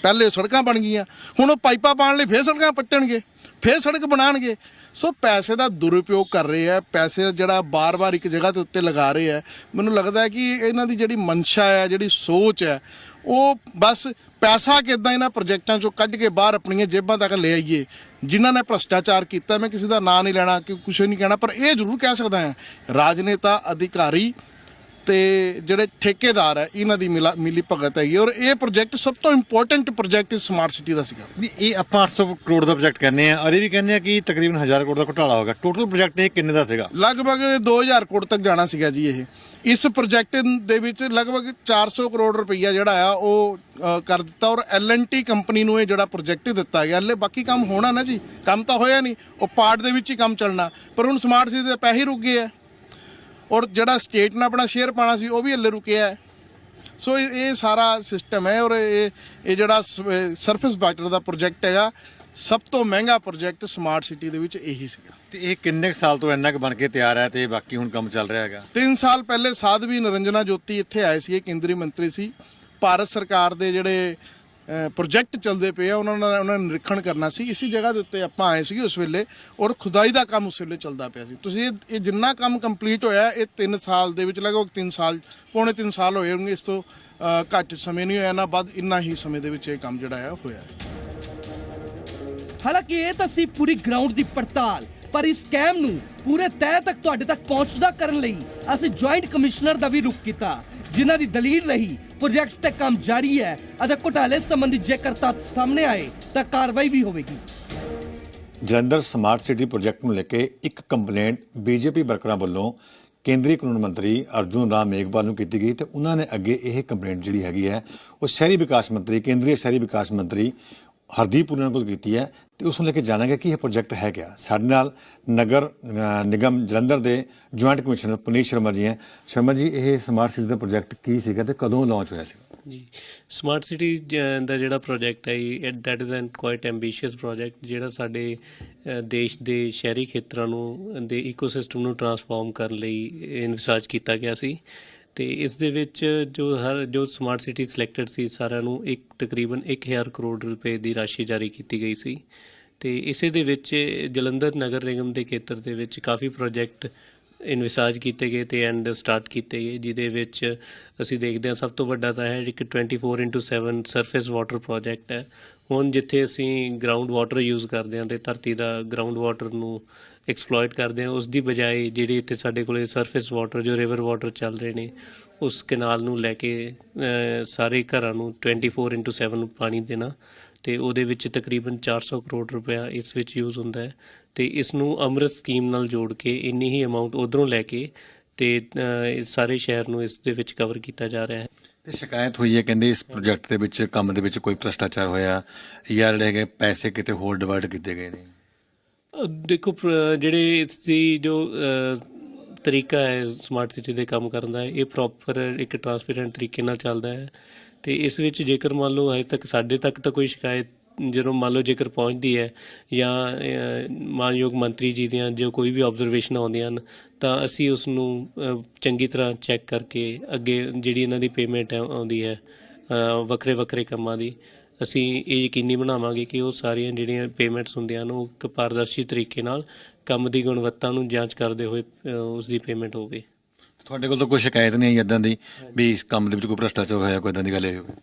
ਪਹਿਲੇ ਉਹ ਸੜਕਾਂ ਬਣ ਗਈਆਂ, ਹੁਣ ਉਹ ਪਾਈਪਾਂ ਪਾਣ ਲਈ ਫੇਰ ਸੜਕਾਂ ਪੱਟਣਗੇ, ਫੇਰ ਸੜਕ ਬਣਾਉਣਗੇ। ਸੋ ਪੈਸੇ ਦਾ ਦੁਰਉਪਯੋਗ ਕਰ ਰਹੇ ਆ, ਪੈਸੇ ਜਿਹੜਾ ਬਾਰ-ਬਾਰ ਇੱਕ ਜਗ੍ਹਾ ਦੇ ਉੱਤੇ ਲਗਾ ਰਹੇ ਆ, ਮੈਨੂੰ ਲੱਗਦਾ ਹੈ ਕਿ ਇਹਨਾਂ ਦੀ ਜਿਹੜੀ ਮਨਸ਼ਾ ਹੈ ਜਿਹੜੀ ਸੋਚ ਹੈ ਉਹ ਬਸ ਪੈਸਾ ਕਿੱਦਾਂ ਇਹਨਾਂ ਪ੍ਰੋਜੈਕਟਾਂ ਚੋਂ ਕੱਢ ਕੇ ਬਾਹਰ ਆਪਣੀਆਂ ਜੇਬਾਂ ਤੱਕ ਲੈ ਆਈਏ, ਜਿਨ੍ਹਾਂ ਨੇ ਭ੍ਰਸ਼ਟਾਚਾਰ ਕੀਤਾ, ਮੈਂ ਕਿਸੇ ਦਾ ਨਾਂ ਨਹੀਂ ਲੈਣਾ, ਕਿ ਕੁਝ ਨਹੀਂ ਕਹਿਣਾ, ਪਰ ਇਹ ਜ਼ਰੂਰ ਕਹਿ ਸਕਦਾ ਹਾਂ, ਰਾਜਨੇਤਾ, ਅਧਿਕਾਰੀ ਤੇ ਜਿਹੜੇ ਠੇਕੇਦਾਰ ਹੈ ਇਹਨਾਂ ਦੀ ਮਿਲਾ- ਭਗਤ ਹੈਗੀ ਔਰ ਇਹ ਪ੍ਰੋਜੈਕਟ ਸਭ ਤੋਂ ਇੰਪੋਰਟੈਂਟ ਪ੍ਰੋਜੈਕਟ ਸਮਾਰਟ ਸਿਟੀ ਦਾ ਸੀਗਾ। ਇਹ ਆਪਾਂ 800 ਕਰੋੜ ਦਾ ਪ੍ਰੋਜੈਕਟ ਕਹਿੰਦੇ ਆ। ਇਹ ਵੀ ਕਹਿੰਦੇ ਆ ਕਿ ਤਕਰੀਬਨ 1000 ਕਰੋੜ ਦਾ ਘੁਟਾਲਾ ਹੋਗਾ। ਟੋਟਲ ਪ੍ਰੋਜੈਕਟ ਇਹ ਕਿੰਨੇ ਦਾ ਸੀਗਾ? ਲਗਭਗ 2000 ਕਰੋੜ ਤੱਕ ਜਾਣਾ ਸੀਗਾ ਜੀ ਇਹ। ਇਸ ਪ੍ਰੋਜੈਕਟ ਦੇ ਵਿੱਚ ਲਗਭਗ 400 ਕਰੋੜ ਰੁਪਈਆ ਜਿਹੜਾ ਆ ਉਹ ਕਰ ਦਿੱਤਾ ਔਰ ਐਲਐਨਟੀ ਕੰਪਨੀ ਨੂੰ ਇਹ ਜਿਹੜਾ ਪ੍ਰੋਜੈਕਟ ਦਿੱਤਾ ਗਿਆ। ਹਲੇ ਬਾਕੀ ਕੰਮ ਹੋਣਾ ਨਾ ਜੀ ਕੰਮ ਤਾਂ ਹੋਇਆ ਨਹੀਂ। ਉਹ ਪਾਰਟ ਦੇ ਵਿੱਚ ਹੀ ਕੰਮ ਚੱਲਣਾ। ਪਰ ਹੁਣ ਸਮਾਰਟ ਸਿਟੀ ਦੇ ਪੈਸੇ ਰੁਕ ਗਏ ਆ। ਔਰ ਜਿਹੜਾ ਸਟੇਟ ਨੇ ਆਪਣਾ ਸ਼ੇਅਰ ਪਾਣਾ ਸੀ ਉਹ ਵੀ ਹਲੇ ਰੁਕਿਆ ਹੈ। ਸੋ ਇਹ ਸਾਰਾ ਸਿਸਟਮ ਹੈ ਔਰ ਇਹ ਇਹ ਜਿਹੜਾ ਸਰਫੇਸ ਬਾਈਟਰ ਦਾ ਪ੍ਰੋਜੈਕਟ ਹੈਗਾ ਸਭ ਤੋਂ ਮਹਿੰਗਾ ਪ੍ਰੋਜੈਕਟ ਸਮਾਰਟ ਸਿਟੀ ਦੇ ਵਿੱਚ ਇਹੀ ਸੀਗਾ। ਤੇ ਇਹ ਕਿੰਨੇ ਸਾਲ ਤੋਂ ਇੰਨਾ ਕੁ ਬਣ ਕੇ ਤਿਆਰ ਹੈ ਤੇ ਬਾਕੀ ਹੁਣ ਕੰਮ ਚੱਲ ਰਿਹਾ ਹੈਗਾ? 3 ਸਾਲ ਪਹਿਲੇ ਸਾਧਵੀ ਨਿਰੰਜਨਾ ਜੋਤੀ ਇੱਥੇ ਆਏ ਸੀ ਇਹ ਕੇਂਦਰੀ ਮੰਤਰੀ ਸੀ। ਭਾਰਤ ਸਰਕਾਰ ਦੇ ਜਿਹੜੇ ਪ੍ਰੋਜੈਕਟ ਚੱਲਦੇ ਪਏ ਆ, ਉਹਨਾਂ ਨਾਲ ਉਹਨਾਂ ਨੇ ਨਿਰੀਖਣ ਕਰਨਾ ਸੀ। ਇਸੇ ਜਗ੍ਹਾ ਦੇ ਉੱਤੇ ਆਪਾਂ ਆਏ ਸੀਗੇ ਉਸ ਵੇਲੇ ਔਰ ਖੁਦਾਈ ਦਾ ਕੰਮ ਉਸ ਵੇਲੇ ਚੱਲਦਾ ਪਿਆ ਸੀ। ਤੁਸੀਂ ਇਹ- ਜਿੰਨਾ ਕੰਮ ਕੰਪਲੀਟ ਹੋਇਆ, ਇਹ 3 ਸਾਲ ਦੇ ਵਿੱਚ, ਲਗਭਗ 3 ਸਾਲ ਪੌਣੇ 3 ਸਾਲ ਹੋਏ ਹੋਣਗੇ। ਇਸ ਤੋਂ ਘੱਟ ਸਮੇਂ ਨਹੀਂ ਹੋਇਆ, ਨਾ ਬਾਅਦ ਇੰਨਾ ਹੀ ਸਮੇਂ ਦੇ ਵਿੱਚ ਇਹ ਕੰਮ ਜਿਹੜਾ ਹੈ ਹੋਇਆ ਹੈ। ਹਾਲਾਂਕਿ ਇਹ ਤਾਂ ਸੀ ਪੂਰੀ ਗਰਾਊਂਡ ਦੀ ਪੜਤਾਲ, ਪਰ ਇਸ ਸਕੈਮ ਨੂੰ ਪੂਰੇ ਤਹਿ ਤੱਕ ਤੁਹਾਡੇ ਤੱਕ ਪਹੁੰਚਦਾ ਕਰਨ ਲਈ ਅਸੀਂ ਜੁਆਇੰਟ ਕਮਿਸ਼ਨਰ ਦਾ ਵੀ ਰੁਖ ਕੀਤਾ। ਜਿਨ੍ਹਾਂ ਦੀ ਦਲੀਲ ਰਹੀ ਪ੍ਰੋਜੈਕਟਸ ਤੇ ਕੰਮ ਜਾਰੀ ਹੈ ਅਤੇ ਘੁਟਾਲੇ ਸੰਬੰਧੀ ਜੇਕਰ ਤੱਥ ਸਾਹਮਣੇ ਆਏ ਤਾਂ ਕਾਰਵਾਈ ਵੀ ਹੋਵੇਗੀ। ਜਲੰਧਰ ਸਮਾਰਟ ਸਿਟੀ ਪ੍ਰੋਜੈਕਟ ਨੂੰ ਲੈ ਕੇ ਇੱਕ ਕੰਪਲੇਂਟ ਬੀਜੇਪੀ ਵਰਕਰਾਂ ਵੱਲੋਂ ਕੇਂਦਰੀ ਕਾਨੂੰਨ ਮੰਤਰੀ ਅਰਜੁਨ ਰਾਮ ਮੇਘਵਾਲ ਨੂੰ ਕੀਤੀ ਗਈ ਤੇ ਉਹਨਾਂ ਨੇ ਅੱਗੇ ਇਹ ਕੰਪਲੇਂਟ ਜਿਹੜੀ ਹੈਗੀ ਹੈ, ਉਹ ਸ਼ਹਿਰੀ ਵਿਕਾਸ ਮੰਤਰੀ, ਕੇਂਦਰੀ ਸ਼ਹਿਰੀ ਵਿਕਾਸ ਮੰਤਰੀ ਹਰਦੀਪ ਪੁਰੀ ਨਾਲ ਕੋਲ ਕੀਤੀ ਹੈ। ਤੇ ਉਸ ਨੂੰ ਲੈ ਕੇ ਜਾਣਾਂਗੇ ਕਿ ਇਹ ਪ੍ਰੋਜੈਕਟ ਹੈ ਕਿਆ ਸਾਡੇ ਨਾਲ ਨਗਰ ਨਿਗਮ ਜਲੰਧਰ ਦੇ ਜੁਆਇੰਟ ਕਮਿਸ਼ਨਰ ਪੁਨੀਤ ਸ਼ਰਮਾ ਜੀ ਹੈ। ਸ਼ਰਮਾ ਜੀ, ਇਹ ਸਮਾਰਟ ਸਿਟੀ ਦਾ ਪ੍ਰੋਜੈਕਟ ਕੀ ਸੀਗਾ ਤੇ ਕਦੋਂ ਲਾਂਚ ਹੋਇਆ ਸੀ? ਜੀ ਸਮਾਰਟ ਸਿਟੀ ਦਾ ਜਿਹੜਾ ਪ੍ਰੋਜੈਕਟ ਹੈ, ਇਹ that is an quite ambitious project ਜਿਹੜਾ ਸਾਡੇ ਦੇਸ਼ ਦੇ ਸ਼ਹਿਰੀ ਖੇਤਰਾਂ ਨੂੰ, ਦੇ ਇਕੋਸਿਸਟਮ ਨੂੰ ਟਰਾਂਸਫਾਰਮ ਕਰਨ ਲਈ ਇਨਵਿਸਾਜ ਕੀਤਾ ਗਿਆ ਸੀ। ਤੇ ਇਸ ਦੇ ਵਿੱਚ ਜੋ ਹਰ, ਜੋ ਸਮਾਰਟ ਸਿਟੀ ਸਿਲੈਕਟਡ ਸੀ, ਸਾਰਿਆਂ ਨੂੰ ਇੱਕ, ਤਕਰੀਬਨ 1000 ਕਰੋੜ ਰੁਪਏ ਦੀ ਰਾਸ਼ੀ ਜਾਰੀ ਕੀਤੀ ਗਈ ਸੀ। ਤੇ ਇਸੇ ਦੇ ਵਿੱਚ ਜਲੰਧਰ ਨਗਰ ਨਿਗਮ ਦੇ ਖੇਤਰ ਦੇ ਵਿੱਚ ਕਾਫੀ ਪ੍ਰੋਜੈਕਟ ਇਨਵਿਸਾਜ ਕੀਤੇ ਗਏ ਤੇ ਐਂਡ ਸਟਾਰਟ ਕੀਤੇ ਗਏ, ਜਿਹਦੇ ਵਿੱਚ ਅਸੀਂ ਦੇਖਦੇ ਹਾਂ ਸਭ ਤੋਂ ਵੱਡਾ ਤਾਂ ਹੈ ਇੱਕ 24/7 ਸਰਫੇਸ ਵਾਟਰ ਪ੍ਰੋਜੈਕਟ ਹੈ। ਹੁਣ ਜਿੱਥੇ ਅਸੀਂ ਗਰਾਊਂਡ ਵਾਟਰ ਯੂਜ਼ ਕਰਦੇ ਹਾਂ ਤੇ ਧਰਤੀ ਦਾ ਗਰਾਊਂਡ ਵਾਟਰ ਨੂੰ ਐਕਸਪਲੋਇਟ ਕਰਦੇ ਹਾਂ, ਉਸ ਦੀ ਬਜਾਏ ਜਿਹੜੀ ਇੱਥੇ ਸਾਡੇ ਕੋਲੇ ਸਰਫੇਸ ਵਾਟਰ ਜੋ ਰਿਵਰ ਵਾਟਰ ਚੱਲ ਰਹੇ ਨੇ, ਉਸ ਕਨਾਲ ਨੂੰ ਲੈ ਕੇ ਸਾਰੇ ਘਰਾਂ ਨੂੰ 24/7 ਪਾਣੀ ਦੇਣਾ। ਤੇ ਉਹਦੇ ਵਿੱਚ ਤਕਰੀਬਨ 400 ਕਰੋੜ ਰੁਪਇਆ ਇਸ ਵਿੱਚ ਯੂਜ਼ ਹੁੰਦਾ ਹੈ ਤੇ ਇਸ ਨੂੰ ਅੰਮ੍ਰਿਤ ਸਕੀਮ ਨਾਲ ਜੋੜ ਕੇ ਇੰਨੀ ਹੀ ਅਮਾਉਂਟ ਉਧਰੋਂ ਲੈ ਕੇ ਤੇ ਸਾਰੇ ਸ਼ਹਿਰ ਨੂੰ ਇਸ ਦੇ ਵਿੱਚ ਕਵਰ ਕੀਤਾ ਜਾ ਰਿਹਾ ਹੈ। ਤੇ ਸ਼ਿਕਾਇਤ ਹੋਈ ਹੈ ਕਹਿੰਦੇ ਇਸ ਪ੍ਰੋਜੈਕਟ ਦੇ ਵਿੱਚ ਕੰਮ ਦੇ ਵਿੱਚ ਕੋਈ ਭ੍ਰਸ਼ਟਾਚਾਰ ਹੋਇਆ ਜਾਂ ਜਿਹੜੇ ਹੈਗੇ ਪੈਸੇ ਕਿਤੇ ਹੋਰ ਡਿਵਾਈਡ ਕੀਤੇ ਗਏ ਨੇ? ਦੇਖੋ ਜਿਹੜੇ ਇਸ ਦੀ ਜੋ ਤਰੀਕਾ ਹੈ ਸਮਾਰਟ ਸਿਟੀ ਦੇ ਕੰਮ ਕਰਨ ਦਾ ਇਹ ਪ੍ਰੋਪਰ ਇੱਕ ਟਰਾਂਸਪੇਰੈਂਟ ਤਰੀਕੇ ਨਾਲ ਚੱਲਦਾ ਹੈ। ਤੇ ਇਸ ਵਿੱਚ ਜੇਕਰ ਮੰਨ ਲਓ ਹਜੇ ਤੱਕ ਸਾਡੇ ਤੱਕ ਤਾਂ ਕੋਈ ਸ਼ਿਕਾਇਤ ਜਦੋਂ ਮੰਨ ਲਓ ਜੇਕਰ ਪਹੁੰਚਦੀ ਹੈ ਜਾਂ ਮਾਨਯੋਗ ਮੰਤਰੀ ਜੀ ਦੀਆਂ ਜੋ ਕੋਈ ਵੀ ਆਬਜ਼ਰਵੇਸ਼ਨ ਆਉਂਦੀਆਂ ਹਨ ਤਾਂ ਅਸੀਂ ਉਸ ਨੂੰ ਚੰਗੀ ਤਰ੍ਹਾਂ ਚੈੱਕ ਕਰਕੇ ਅੱਗੇ ਜਿਹੜੀ ਇਹਨਾਂ ਦੀ ਪੇਮੈਂਟ ਆਉਂਦੀ ਹੈ ਵੱਖਰੇ ਵੱਖਰੇ ਕੰਮਾਂ ਦੀ ਅਸੀਂ ਇਹ ਯਕੀਨੀ ਬਣਾਵਾਂਗੇ ਕਿ ਉਹ ਸਾਰੀਆਂ ਜਿਹੜੀਆਂ ਪੇਮੈਂਟਸ ਹੁੰਦੀਆਂ ਹਨ ਉਹ ਇੱਕ ਪਾਰਦਰਸ਼ੀ ਤਰੀਕੇ ਨਾਲ ਕੰਮ ਦੀ ਗੁਣਵੱਤਾ ਨੂੰ ਜਾਂਚ ਕਰਦੇ ਹੋਏ ਅ, ਉਸ ਦੀ ਪੇਮੈਂਟ ਹੋਵੇ। ਤੁਹਾਡੇ ਕੋਲ ਤਾਂ ਕੋਈ ਸ਼ਿਕਾਇਤ ਨਹੀਂ ਆਈ ਇਦਾਂ ਦੀ ਵੀ ਇਸ ਕੰਮ ਦੇ ਵਿੱਚ ਕੋਈ ਭ੍ਰਸ਼ਟਾਚਾਰ ਹੋਇਆ, ਕੋਈ ਇਦਾਂ ਦੀ ਗੱਲ ਹੋਵੇ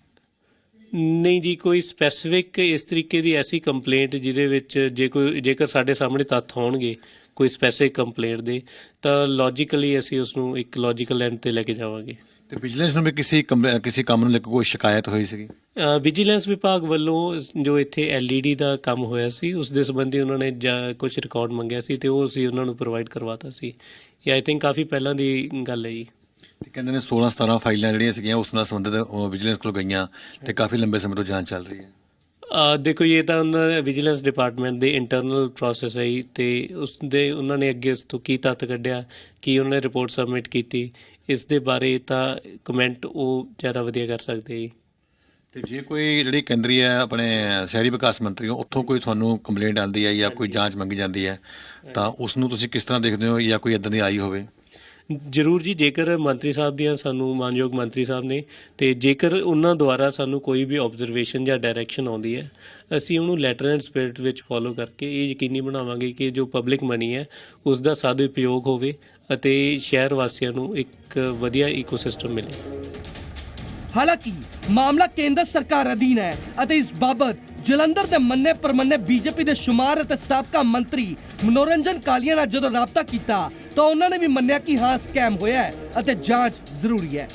ਨਹੀਂ ਜੀ, ਕੋਈ ਸਪੈਸੀਫਿਕ ਇਸ ਤਰੀਕੇ ਦੀ ਐਸੀ ਕੰਪਲੇਂਟ ਜਿਹਦੇ ਵਿੱਚ ਜੇ ਕੋਈ, ਜੇਕਰ ਸਾਡੇ ਸਾਹਮਣੇ ਤੱਥ ਹੋਣਗੇ ਕੋਈ ਸਪੈਸੀਫਿਕ ਕੰਪਲੇਂਟ ਦੇ, ਤਾਂ ਲੌਜੀਕਲੀ ਅਸੀਂ ਉਸ ਨੂੰ ਇੱਕ ਲੌਜੀਕਲ ਐਂਡ ਤੇ ਲੈ ਕੇ ਜਾਵਾਂਗੇ। ਤੇ ਵਿਜੀਲੈਂਸ ਨੂੰ ਵੀ ਕਿਸੇ ਕੰਪ- ਕਿਸੇ ਕੰਮ ਨੂੰ ਲੈ ਕੇ ਕੋਈ ਸ਼ਿਕਾਇਤ ਹੋਈ ਸੀਗੀ? ਵਿਜੀਲੈਂਸ ਵਿਭਾਗ ਵੱਲੋਂ ਜੋ ਇੱਥੇ ਐਲਈਡੀ ਦਾ ਕੰਮ ਹੋਇਆ ਸੀ ਉਸ ਦੇ ਸੰਬੰਧੀ ਉਹਨਾਂ ਨੇ ਕੁਝ ਰਿਕਾਰਡ ਮੰਗਿਆ ਸੀ ਤੇ ਉਹ ਅਸੀਂ ਉਹਨਾਂ ਨੂੰ ਪ੍ਰੋਵਾਈਡ ਕਰਵਾਤਾ ਸੀ। ਇਹ ਆਈ ਥਿੰਕ ਕਾਫੀ ਪਹਿਲਾਂ ਦੀ ਗੱਲ ਹੈ ਜੀ। ਤੇ ਕਹਿੰਦੇ ਨੇ 16 17 ਫਾਈਲਾਂ ਜਿਹੜੀਆਂ ਸੀਗੀਆਂ ਉਸ ਨਾਲ ਸੰਬੰਧਿਤ ਵਿਜੀਲੈਂਸ ਕੋਲ ਗਈਆਂ ਤੇ ਕਾਫੀ ਲੰਬੇ ਸਮੇਂ ਤੋਂ ਜਾਂਚ ਚੱਲ ਰਹੀ ਹੈ। ਆ ਦੇਖੋ ਇਹ ਤਾਂ ਉਹਨਾਂ ਵਿਜੀਲੈਂਸ ਡਿਪਾਰਟਮੈਂਟ ਦੇ ਇੰਟਰਨਲ ਪ੍ਰੋਸੈਸ ਹੈ ਜੀ ਤੇ ਉਸ ਦੇ ਉਹਨਾਂ ਨੇ ਅੱਗੇ ਇਸ ਤੋਂ ਕੀ ਤੱਤ ਕੱਢਿਆ ਕੀ ਉਹਨਾਂ ਨੇ ਰਿਪੋਰਟ ਸਬਮਿਟ ਕੀਤੀ ਇਸ ਦੇ ਬਾਰੇ ਤਾਂ ਕਮੈਂਟ ਉਹ ਜ਼ਿਆਦਾ ਵਧੀਆ ਕਰ ਸਕਦੇ ਜੀ। ਤੇ ਜੇ ਕੋਈ ਜਿਹੜੀ ਕੇਂਦਰੀ ਹੈ ਆਪਣੇ ਸ਼ਹਿਰੀ ਵਿਕਾਸ ਮੰਤਰੀ ਹੋ ਉੱਥੋਂ ਕੋਈ ਤੁਹਾਨੂੰ ਕੰਪਲੇਂਟ ਆਉਂਦੀ ਹੈ ਜਾਂ ਕੋਈ ਜਾਂਚ ਮੰਗੀ ਜਾਂਦੀ ਹੈ ਤਾਂ ਉਸ ਨੂੰ ਤੁਸੀਂ ਕਿਸ ਤਰ੍ਹਾਂ ਦੇਖਦੇ ਹੋ ਜਾਂ ਕੋਈ ਇਦਾਂ ਦੀ ਆਈ ਹੋਵੇ? ਜਰੂਰ ਜੀ, ਜੇਕਰ ਮੰਤਰੀ ਸਾਹਿਬ ਦੀਆਂ ਸਾਨੂੰ, ਮਾਨਯੋਗ ਮੰਤਰੀ ਸਾਹਿਬ ਨੇ, ਤੇ ਜੇਕਰ ਉਹਨਾਂ ਦੁਆਰਾ ਸਾਨੂੰ ਕੋਈ ਵੀ ਆਬਜ਼ਰਵੇਸ਼ਨ ਜਾਂ ਡਾਇਰੈਕਸ਼ਨ ਆਉਂਦੀ ਹੈ, ਅਸੀਂ ਉਹਨੂੰ ਲੈਟਰ ਐਂਡ ਸਪਿਰਿਟ ਵਿੱਚ ਫੋਲੋ ਕਰਕੇ ਇਹ ਯਕੀਨੀ ਬਣਾਵਾਂਗੇ ਕਿ ਜੋ ਪਬਲਿਕ ਮਨੀ ਹੈ ਉਸ ਦਾ ਸਦਉਪਯੋਗ ਹੋਵੇ ਅਤੇ ਸ਼ਹਿਰ ਵਾਸੀਆਂ ਨੂੰ ਇੱਕ ਵਧੀਆ ਇਕੋਸਿਸਟਮ ਮਿਲੇ। ਹਾਲਾਂਕਿ ਮਾਮਲਾ ਕੇਂਦਰ ਸਰਕਾਰ ਅਧੀਨ ਹੈ ਅਤੇ ਇਸ ਬਾਬਤ ਜਲੰਧਰ ਦੇ ਮੰਨੇ ਪਰਮੰਨੇ ਬੀਜੇਪੀ ਦੇ ਸ਼ੁਮਾਰ ਅਤੇ ਸਾਬਕਾ ਮੰਤਰੀ ਮਨੋਰੰਜਨ ਕਾਲੀਆ ਨਾਲ ਜਦੋਂ ਰਾਬਤਾ ਕੀਤਾ ਤਾਂ ਉਹਨਾਂ ਨੇ ਵੀ ਮੰਨਿਆ ਕਿ ਹਾਂ ਸਕੈਮ ਹੋਇਆ ਹੈ ਅਤੇ ਜਾਂਚ ਜ਼ਰੂਰੀ ਹੈ।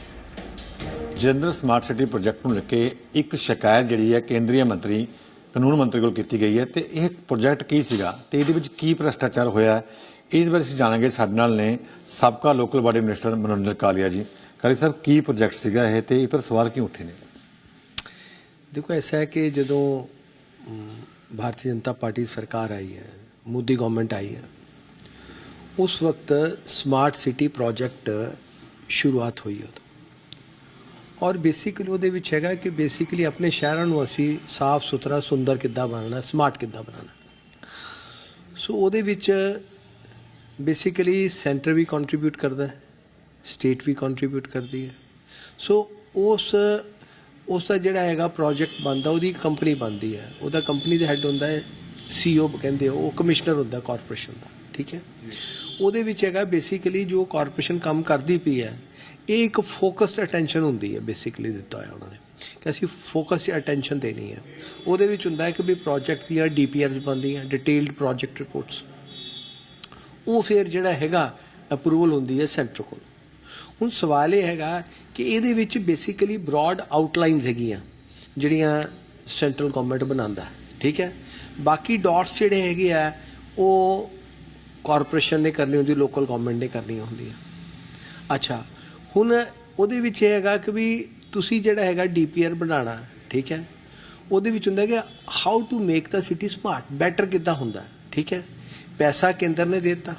ਜਲੰਧਰ ਸਮਾਰਟ ਸਿਟੀ ਪ੍ਰੋਜੈਕਟ ਨੂੰ ਲੈ ਕੇ ਇੱਕ ਸ਼ਿਕਾਇਤ ਜਿਹੜੀ ਹੈ ਕੇਂਦਰੀ ਮੰਤਰੀ, ਕਾਨੂੰਨ ਮੰਤਰੀ ਕੋਲ ਕੀਤੀ ਗਈ ਹੈ ਤੇ ਇਹ ਪ੍ਰੋਜੈਕਟ ਕੀ ਸੀਗਾ ਤੇ ਇਹਦੇ ਵਿੱਚ ਕੀ ਭ੍ਰਸ਼ਟਾਚਾਰ ਹੋਇਆ ਇਸ ਬਾਰੇ ਅਸੀਂ ਜਾਣਾਂਗੇ। ਸਾਡੇ ਨਾਲ ਨੇ ਸਾਬਕਾ ਲੋਕਲ ਬਾਡੀ ਮਿਨਿਸਟਰ ਮਨੋਰੰਜਨ ਕਾਲੀਆ ਜੀ। ਕਾਲੀ ਸਾਹਿਬ, ਕੀ ਪ੍ਰੋਜੈਕਟ ਸੀਗਾ ਇਹ ਤੇ ਇਹ ਪਰ ਸਵਾਲ ਕਿਉਂ ਉੱਠੇ ਨੇ? ਦੇਖੋ, ਐਸਾ ਹੈ ਕਿ ਜਦੋਂ ਭਾਰਤੀ ਜਨਤਾ ਪਾਰਟੀ ਸਰਕਾਰ ਆਈ ਹੈ, ਮੋਦੀ ਗਵਰਨਮੈਂਟ ਆਈ ਹੈ, ਉਸ ਵਕਤ ਸਮਾਰਟ ਸਿਟੀ ਪ੍ਰੋਜੈਕਟ ਸ਼ੁਰੂਆਤ ਹੋਈ ਉਦੋਂ। ਔਰ ਬੇਸਿਕਲੀ ਉਹਦੇ ਵਿੱਚ ਹੈਗਾ ਕਿ ਬੇਸਿਕਲੀ ਆਪਣੇ ਸ਼ਹਿਰਾਂ ਨੂੰ ਅਸੀਂ ਸਾਫ਼ ਸੁਥਰਾ, ਸੁੰਦਰ ਕਿੱਦਾਂ ਬਣਾਉਣਾ ਸਮਾਰਟ ਕਿੱਦਾਂ ਬਣਾਉਣਾ। ਸੋ ਉਹਦੇ ਵਿੱਚ ਬੇਸਿਕਲੀ ਸੈਂਟਰ ਵੀ ਕੰਟਰੀਬਿਊਟ ਕਰਦਾ ਹੈ। ਸਟੇਟ ਵੀ ਕੰਟਰੀਬਿਊਟ ਕਰਦੀ ਹੈ। ਸੋ ਉਸ ਉਸ ਦਾ ਜਿਹੜਾ ਹੈਗਾ ਪ੍ਰੋਜੈਕਟ ਬਣਦਾ, ਉਹਦੀ ਕੰਪਨੀ ਬਣਦੀ ਹੈ। ਉਹਦਾ ਕੰਪਨੀ ਦੇ ਹੈੱਡ ਹੁੰਦਾ ਹੈ ਸੀਓ ਕਹਿੰਦੇ ਉਹ ਕਮਿਸ਼ਨਰ ਹੁੰਦਾ ਕਾਰਪੋਰੇਸ਼ਨ ਦਾ, ਠੀਕ ਹੈ? ਉਹਦੇ ਵਿੱਚ ਹੈਗਾ ਬੇਸਿਕਲੀ ਜੋ ਕਾਰਪੋਰੇਸ਼ਨ ਕੰਮ ਕਰਦੀ ਪਈ ਹੈ, ਇਹ ਇੱਕ ਫੋਕਸਡ ਅਟੈਂਸ਼ਨ ਹੁੰਦੀ ਹੈ ਬੇਸਿਕਲੀ ਦਿੱਤਾ ਹੋਇਆ ਉਹਨਾਂ ਨੇ। ਕਿ ਅਸੀਂ ਫੋਕਸ ਅਟੈਂਸ਼ਨ ਦੇਣੀ ਹੈ। ਉਹਦੇ ਵਿੱਚ ਹੁੰਦਾ ਹੈ ਕਿ ਵੀ ਪ੍ਰੋਜੈਕਟ ਦੀਆਂ ਡੀਪੀਆਰਸ ਬਣਦੀਆਂ ਡਿਟੇਲਡ ਪ੍ਰੋਜੈਕਟ ਰਿਪੋਰਟਸ ਉਹ ਫਿਰ ਜਿਹੜਾ ਹੈਗਾ ਅਪਰੂਵਲ ਹੁੰਦੀ ਹੈ ਸੈਂਟਰ ਕੋਲ। ਹੁਣ ਸਵਾਲ ਇਹ ਹੈਗਾ ਕਿ ਇਹਦੇ ਵਿੱਚ ਬੇਸਿਕਲੀ ਬ੍ਰੌਡ ਆਊਟਲਾਈਨਸ ਹੈਗੀਆਂ, ਜਿਹੜੀਆਂ ਸੈਂਟਰਲ ਗਵਰਨਮੈਂਟ ਬਣਾਉਂਦਾ ਠੀਕ ਹੈ? ਬਾਕੀ ਡਾਟਸ ਜਿਹੜੇ ਹੈਗੇ ਆ, ਉਹ ਕਾਰਪੋਰੇਸ਼ਨ ਨੇ ਕਰਨੀ ਹੁੰਦੀ ਲੋਕਲ ਗਵਰਨਮੈਂਟ ਨੇ ਕਰਨੀਆਂ ਹੁੰਦੀਆਂ। ਅੱਛਾ, ਹੁਣ ਉਹਦੇ ਵਿੱਚ ਇਹ ਹੈਗਾ ਕਿ ਵੀ ਤੁਸੀਂ ਜਿਹੜਾ ਹੈਗਾ ਡੀਪੀਆਰ ਬਣਾਉਣਾ, ਠੀਕ ਹੈ? ਉਹਦੇ ਵਿੱਚ ਹੁੰਦਾ ਕਿ how to make the city smart better ਕਿੱਦਾਂ ਹੁੰਦਾ, ਠੀਕ ਹੈ? ਪੈਸਾ ਕੇਂਦਰ ਨੇ ਦੇ ਦਿੱਤਾ,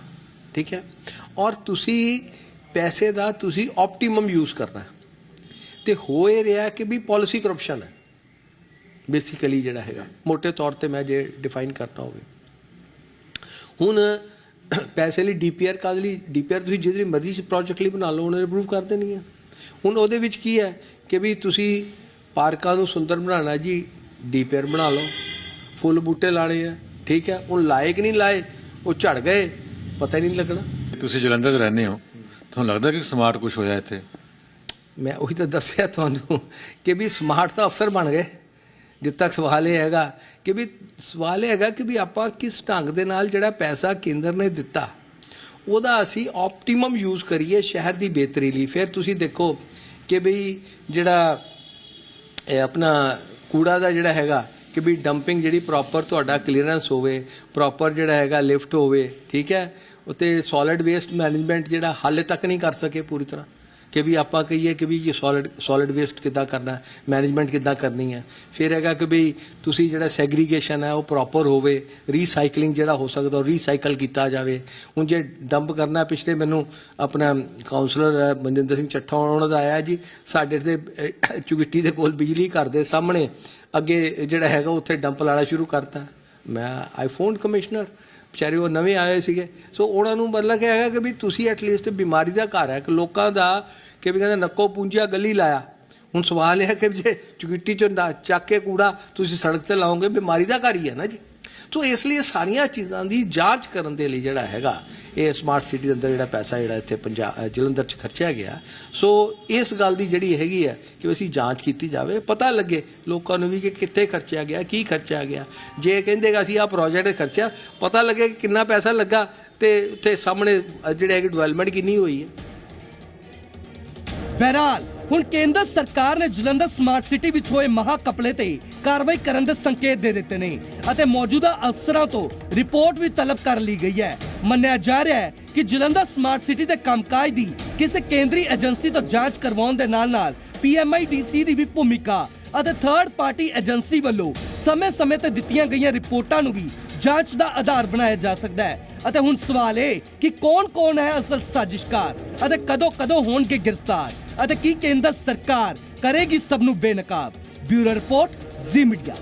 ਠੀਕ ਹੈ? ਔਰ ਤੁਸੀਂ ਪੈਸੇ ਦਾ ਤੁਸੀਂ ਆਪਟੀਮਮ ਯੂਜ਼ ਕਰਨਾ ਹੈ। ਤੇ ਹੋ ਇਹ ਰਿਹਾ ਕਿ ਵੀ ਪਾਲਿਸੀ ਕਰਪਸ਼ਨ ਹੈ। ਬੇਸਿਕਲੀ ਜਿਹੜਾ ਹੈਗਾ, ਮੋٹے ਤੌਰ ਤੇ ਮੈਂ ਜੇ ਡਿਫਾਈਨ ਕਰਨਾ ਹੋਵੇ। ਹੁਣ ਪੈਸੇ ਲਈ ਡੀਪੀਆਰ ਕਾਹਦੇ ਲਈ? ਡੀਪੀਆਰ ਤੁਸੀਂ ਜਿਹਦੇ ਲਈ ਮਰਜ਼ੀ ਪ੍ਰੋਜੈਕਟ ਲਈ ਬਣਾ ਲਓ, ਉਹਨੇ ਅਪਰੂਵ ਕਰ ਦੇਣੀ ਹੈ। ਹੁਣ ਉਹਦੇ ਵਿੱਚ ਕੀ ਹੈ ਕਿ ਵੀ ਤੁਸੀਂ ਪਾਰਕਾਂ ਨੂੰ ਸੁੰਦਰ ਬਣਾਉਣਾ ਜੀ ਡੀਪੀਆਰ ਬਣਾ ਲਓ। ਫੁੱਲ ਬੂਟੇ ਲਾਣੇ ਆ ਠੀਕ ਹੈ। ਹੁਣ ਲਾਏ ਕਿ ਨਹੀਂ ਲਾਏ, ਉਹ ਝੜ ਗਏ, ਪਤਾ ਹੀ ਨਹੀਂ ਲੱਗਣਾ। ਤੁਸੀਂ ਜਲੰਧਰ 'ਚ ਰਹਿੰਦੇ ਹੋ ਤੁਹਾਨੂੰ ਲੱਗਦਾ ਕਿ ਸਮਾਰਟ ਕੁਝ ਹੋਇਆ ਇੱਥੇ? ਮੈਂ ਉਹੀ ਤਾਂ ਦੱਸਿਆ ਤੁਹਾਨੂੰ ਕਿ ਵੀ ਸਮਾਰਟ ਤਾਂ ਅਫਸਰ ਬਣ ਗਏ। ਜਿੱਦ ਤੱਕ ਸਵਾਲ ਇਹ ਹੈਗਾ ਕਿ ਵੀ, ਸਵਾਲ ਇਹ ਹੈਗਾ ਕਿ ਵੀ ਆਪਾਂ ਕਿਸ ਢੰਗ ਦੇ ਨਾਲ ਜਿਹੜਾ ਪੈਸਾ ਕੇਂਦਰ ਨੇ ਦਿੱਤਾ, ਉਹਦਾ ਅਸੀਂ ਆਪਟੀਮਮ ਯੂਜ਼ ਕਰੀਏ ਸ਼ਹਿਰ ਦੀ ਬਿਹਤਰੀ ਲਈ। ਫਿਰ ਤੁਸੀਂ ਦੇਖੋ ਕਿ ਵੀ ਜਿਹੜਾ ਇਹ ਆਪਣਾ ਕੂੜਾ ਦਾ ਜਿਹੜਾ ਹੈਗਾ ਕਿ ਵੀ ਡੰਪਿੰਗ ਜਿਹੜੀ ਪ੍ਰੋਪਰ ਤੁਹਾਡਾ ਕਲੀਅਰੈਂਸ ਹੋਵੇ ਪ੍ਰੋਪਰ ਜਿਹੜਾ ਹੈਗਾ ਲਿਫਟ ਹੋਵੇ, ਠੀਕ ਹੈ? ਉਤੇ ਸੋਲਿਡ ਵੇਸਟ ਮੈਨੇਜਮੈਂਟ ਜਿਹੜਾ ਹਾਲੇ ਤੱਕ ਨਹੀਂ ਕਰ ਸਕੇ ਪੂਰੀ ਤਰ੍ਹਾਂ। ਕਿ ਵੀ ਆਪਾਂ ਕਹੀਏ ਕਿ ਵੀ ਇਹ ਸੋਲਿਡ ਸੋਲਿਡ ਵੇਸਟ ਕਿੱਦਾਂ ਕਰਨਾ ਮੈਨੇਜਮੈਂਟ ਕਿੱਦਾਂ ਕਰਨੀ ਹੈ। ਫਿਰ ਹੈਗਾ ਕਿ ਵੀ ਤੁਸੀਂ ਜਿਹੜਾ ਸੈਗਰੀਗੇਸ਼ਨ ਹੈ, ਉਹ ਪ੍ਰੋਪਰ ਹੋਵੇ ਰੀਸਾਈਕਲਿੰਗ ਜਿਹੜਾ ਹੋ ਸਕਦਾ, ਉਹ ਰੀਸਾਈਕਲ ਕੀਤਾ ਜਾਵੇ। ਹੁਣ ਜੇ ਡੰਪ ਕਰਨਾ ਪਿਛਲੇ ਮੈਨੂੰ ਆਪਣਾ ਕਾਉਂਸਲਰ ਮਨਜਿੰਦਰ ਸਿੰਘ ਚੱਠਾ ਉਹਨਾਂ ਦਾ ਆਇਆ ਜੀ, ਸਾਡੇ ਤੇ ਚੁਗਿੱਟੀ ਦੇ ਕੋਲ ਬਿਜਲੀ ਘਰ ਦੇ ਸਾਹਮਣੇ, ਅੱਗੇ ਜਿਹੜਾ ਹੈਗਾ, ਉੱਥੇ ਡੰਪ ਲਾਣਾ ਸ਼ੁਰੂ ਕਰਤਾ। ਮੈਂ ਆਈ ਫੋਨ ਕਮਿਸ਼ਨਰ ਵਿਚਾਰੇ ਉਹ ਨਵੇਂ ਆਏ ਸੀਗੇ। ਸੋ ਉਹਨਾਂ ਨੂੰ ਮਤਲਬ ਕਿ ਹੈਗਾ ਕਿ ਵੀ ਤੁਸੀਂ ਐਟਲੀਸਟ ਬਿਮਾਰੀ ਦਾ ਘਰ ਹੈ ਕਿ ਲੋਕਾਂ ਦਾ ਕਿ ਵੀ ਕਹਿੰਦੇ ਨੱਕੋ ਪੂੰਜਿਆ ਗਲੀ ਲਾਇਆ। ਹੁਣ ਸਵਾਲ ਇਹ ਹੈ ਕਿ ਜੇ ਚੁਗਿੱਟੀ ਚੋਂ ਨਾ ਚੱਕ ਕੇ ਕੂੜਾ ਤੁਸੀਂ ਸੜਕ ਤੇ ਲਾਓਗੇ, ਬਿਮਾਰੀ ਦਾ ਘਰ ਹੀ ਹੈ ਨਾ ਜੀ। ਸੋ ਇਸ ਲਈ ਸਾਰੀਆਂ ਚੀਜ਼ਾਂ ਦੀ ਜਾਂਚ ਕਰਨ ਦੇ ਲਈ ਜਿਹੜਾ ਹੈਗਾ ਇਹ ਸਮਾਰਟ ਸਿਟੀ ਦੇ ਅੰਦਰ ਜਿਹੜਾ ਪੈਸਾ ਜਿਹੜਾ ਇੱਥੇ ਪੰਜਾਬ ਜਲੰਧਰ 'ਚ ਖਰਚਿਆ ਗਿਆ। ਸੋ ਇਸ ਗੱਲ ਦੀ ਜਿਹੜੀ ਹੈਗੀ ਹੈ ਕਿ ਅਸੀਂ ਜਾਂਚ ਕੀਤੀ ਜਾਵੇ, ਪਤਾ ਲੱਗੇ ਲੋਕਾਂ ਨੂੰ ਵੀ ਕਿ ਕਿੱਥੇ ਖਰਚਿਆ ਗਿਆ, ਕੀ ਖਰਚਿਆ ਗਿਆ। ਜੇ ਕਹਿੰਦੇਗਾ ਅਸੀਂ ਆਹ ਪ੍ਰੋਜੈਕਟ ਖਰਚਿਆ, ਪਤਾ ਲੱਗੇ ਕਿ ਕਿੰਨਾ ਪੈਸਾ ਲੱਗਾ ਤੇ ਉੱਥੇ ਸਾਹਮਣੇ ਜਿਹੜੇ ਹੈਗੇ ਡਿਵੈਲਪਮੈਂਟ ਕਿੰਨੀ ਹੋਈ ਹੈ। ਬਹਰਾਲ ਹੁਣ ਕੇਂਦਰ ਸਰਕਾਰ ਨੇ ਜਲੰਧਰ ਸਮਾਰਟ ਸਿਟੀ ਵਿੱਚ ਹੋਏ ਮਹਾ ਕਪਲੇ ਤੇ ਕਾਰਵਾਈ ਕਰਨ ਦੇ ਸੰਕੇਤ ਦੇ ਦਿੱਤੇ ਨੇ ਅਤੇ ਮੌਜੂਦਾ ਅਫਸਰਾਂ ਤੋਂ ਰਿਪੋਰਟ ਵੀ ਤਲਬ ਕਰ ਲਈ ਗਈ ਹੈ। ਮੰਨਿਆ ਜਾ ਰਿਹਾ ਹੈ ਕਿ ਜਲੰਧਰ ਸਮਾਰਟ ਸਿਟੀ ਦੇ ਕੰਮਕਾਜ ਦੀ ਕਿਸੇ ਕੇਂਦਰੀ ਏਜੰਸੀ ਤੋਂ ਜਾਂਚ ਕਰਵਾਉਣ ਦੇ ਨਾਲ-ਨਾਲ ਪੀਐਮਆਈਡੀਸੀ ਦੀ ਵੀ ਭੂਮਿਕਾ ਅਤੇ ਥਰਡ ਪਾਰਟੀ ਏਜੰਸੀ ਵੱਲੋਂ ਸਮੇਂ-ਸਮੇਂ ਤੇ ਦਿੱਤੀਆਂ ਗਈਆਂ ਰਿਪੋਰਟਾਂ ਨੂੰ ਵੀ ਜਾਂਚ ਦਾ ਆਧਾਰ ਬਣਾਇਆ ਜਾ ਸਕਦਾ ਹੈ। ਅਤੇ ਹੁਣ ਸਵਾਲ ਇਹ ਕਿ ਕੌਣ-ਕੌਣ ਹੈ ਅਸਲ ਸਾਜ਼ਿਸ਼ਕਾਰ ਅਤੇ ਕਦੋਂ-ਕਦੋਂ ਹੋਣਗੇ ਗ੍ਰਿਫਤਾਰ? ਅਤੇ ਕੀ ਕੇਂਦਰ ਸਰਕਾਰ ਕਰੇਗੀ ਸਭ ਨੂੰ ਬੇਨਕਾਬ? Bureau report Zee media.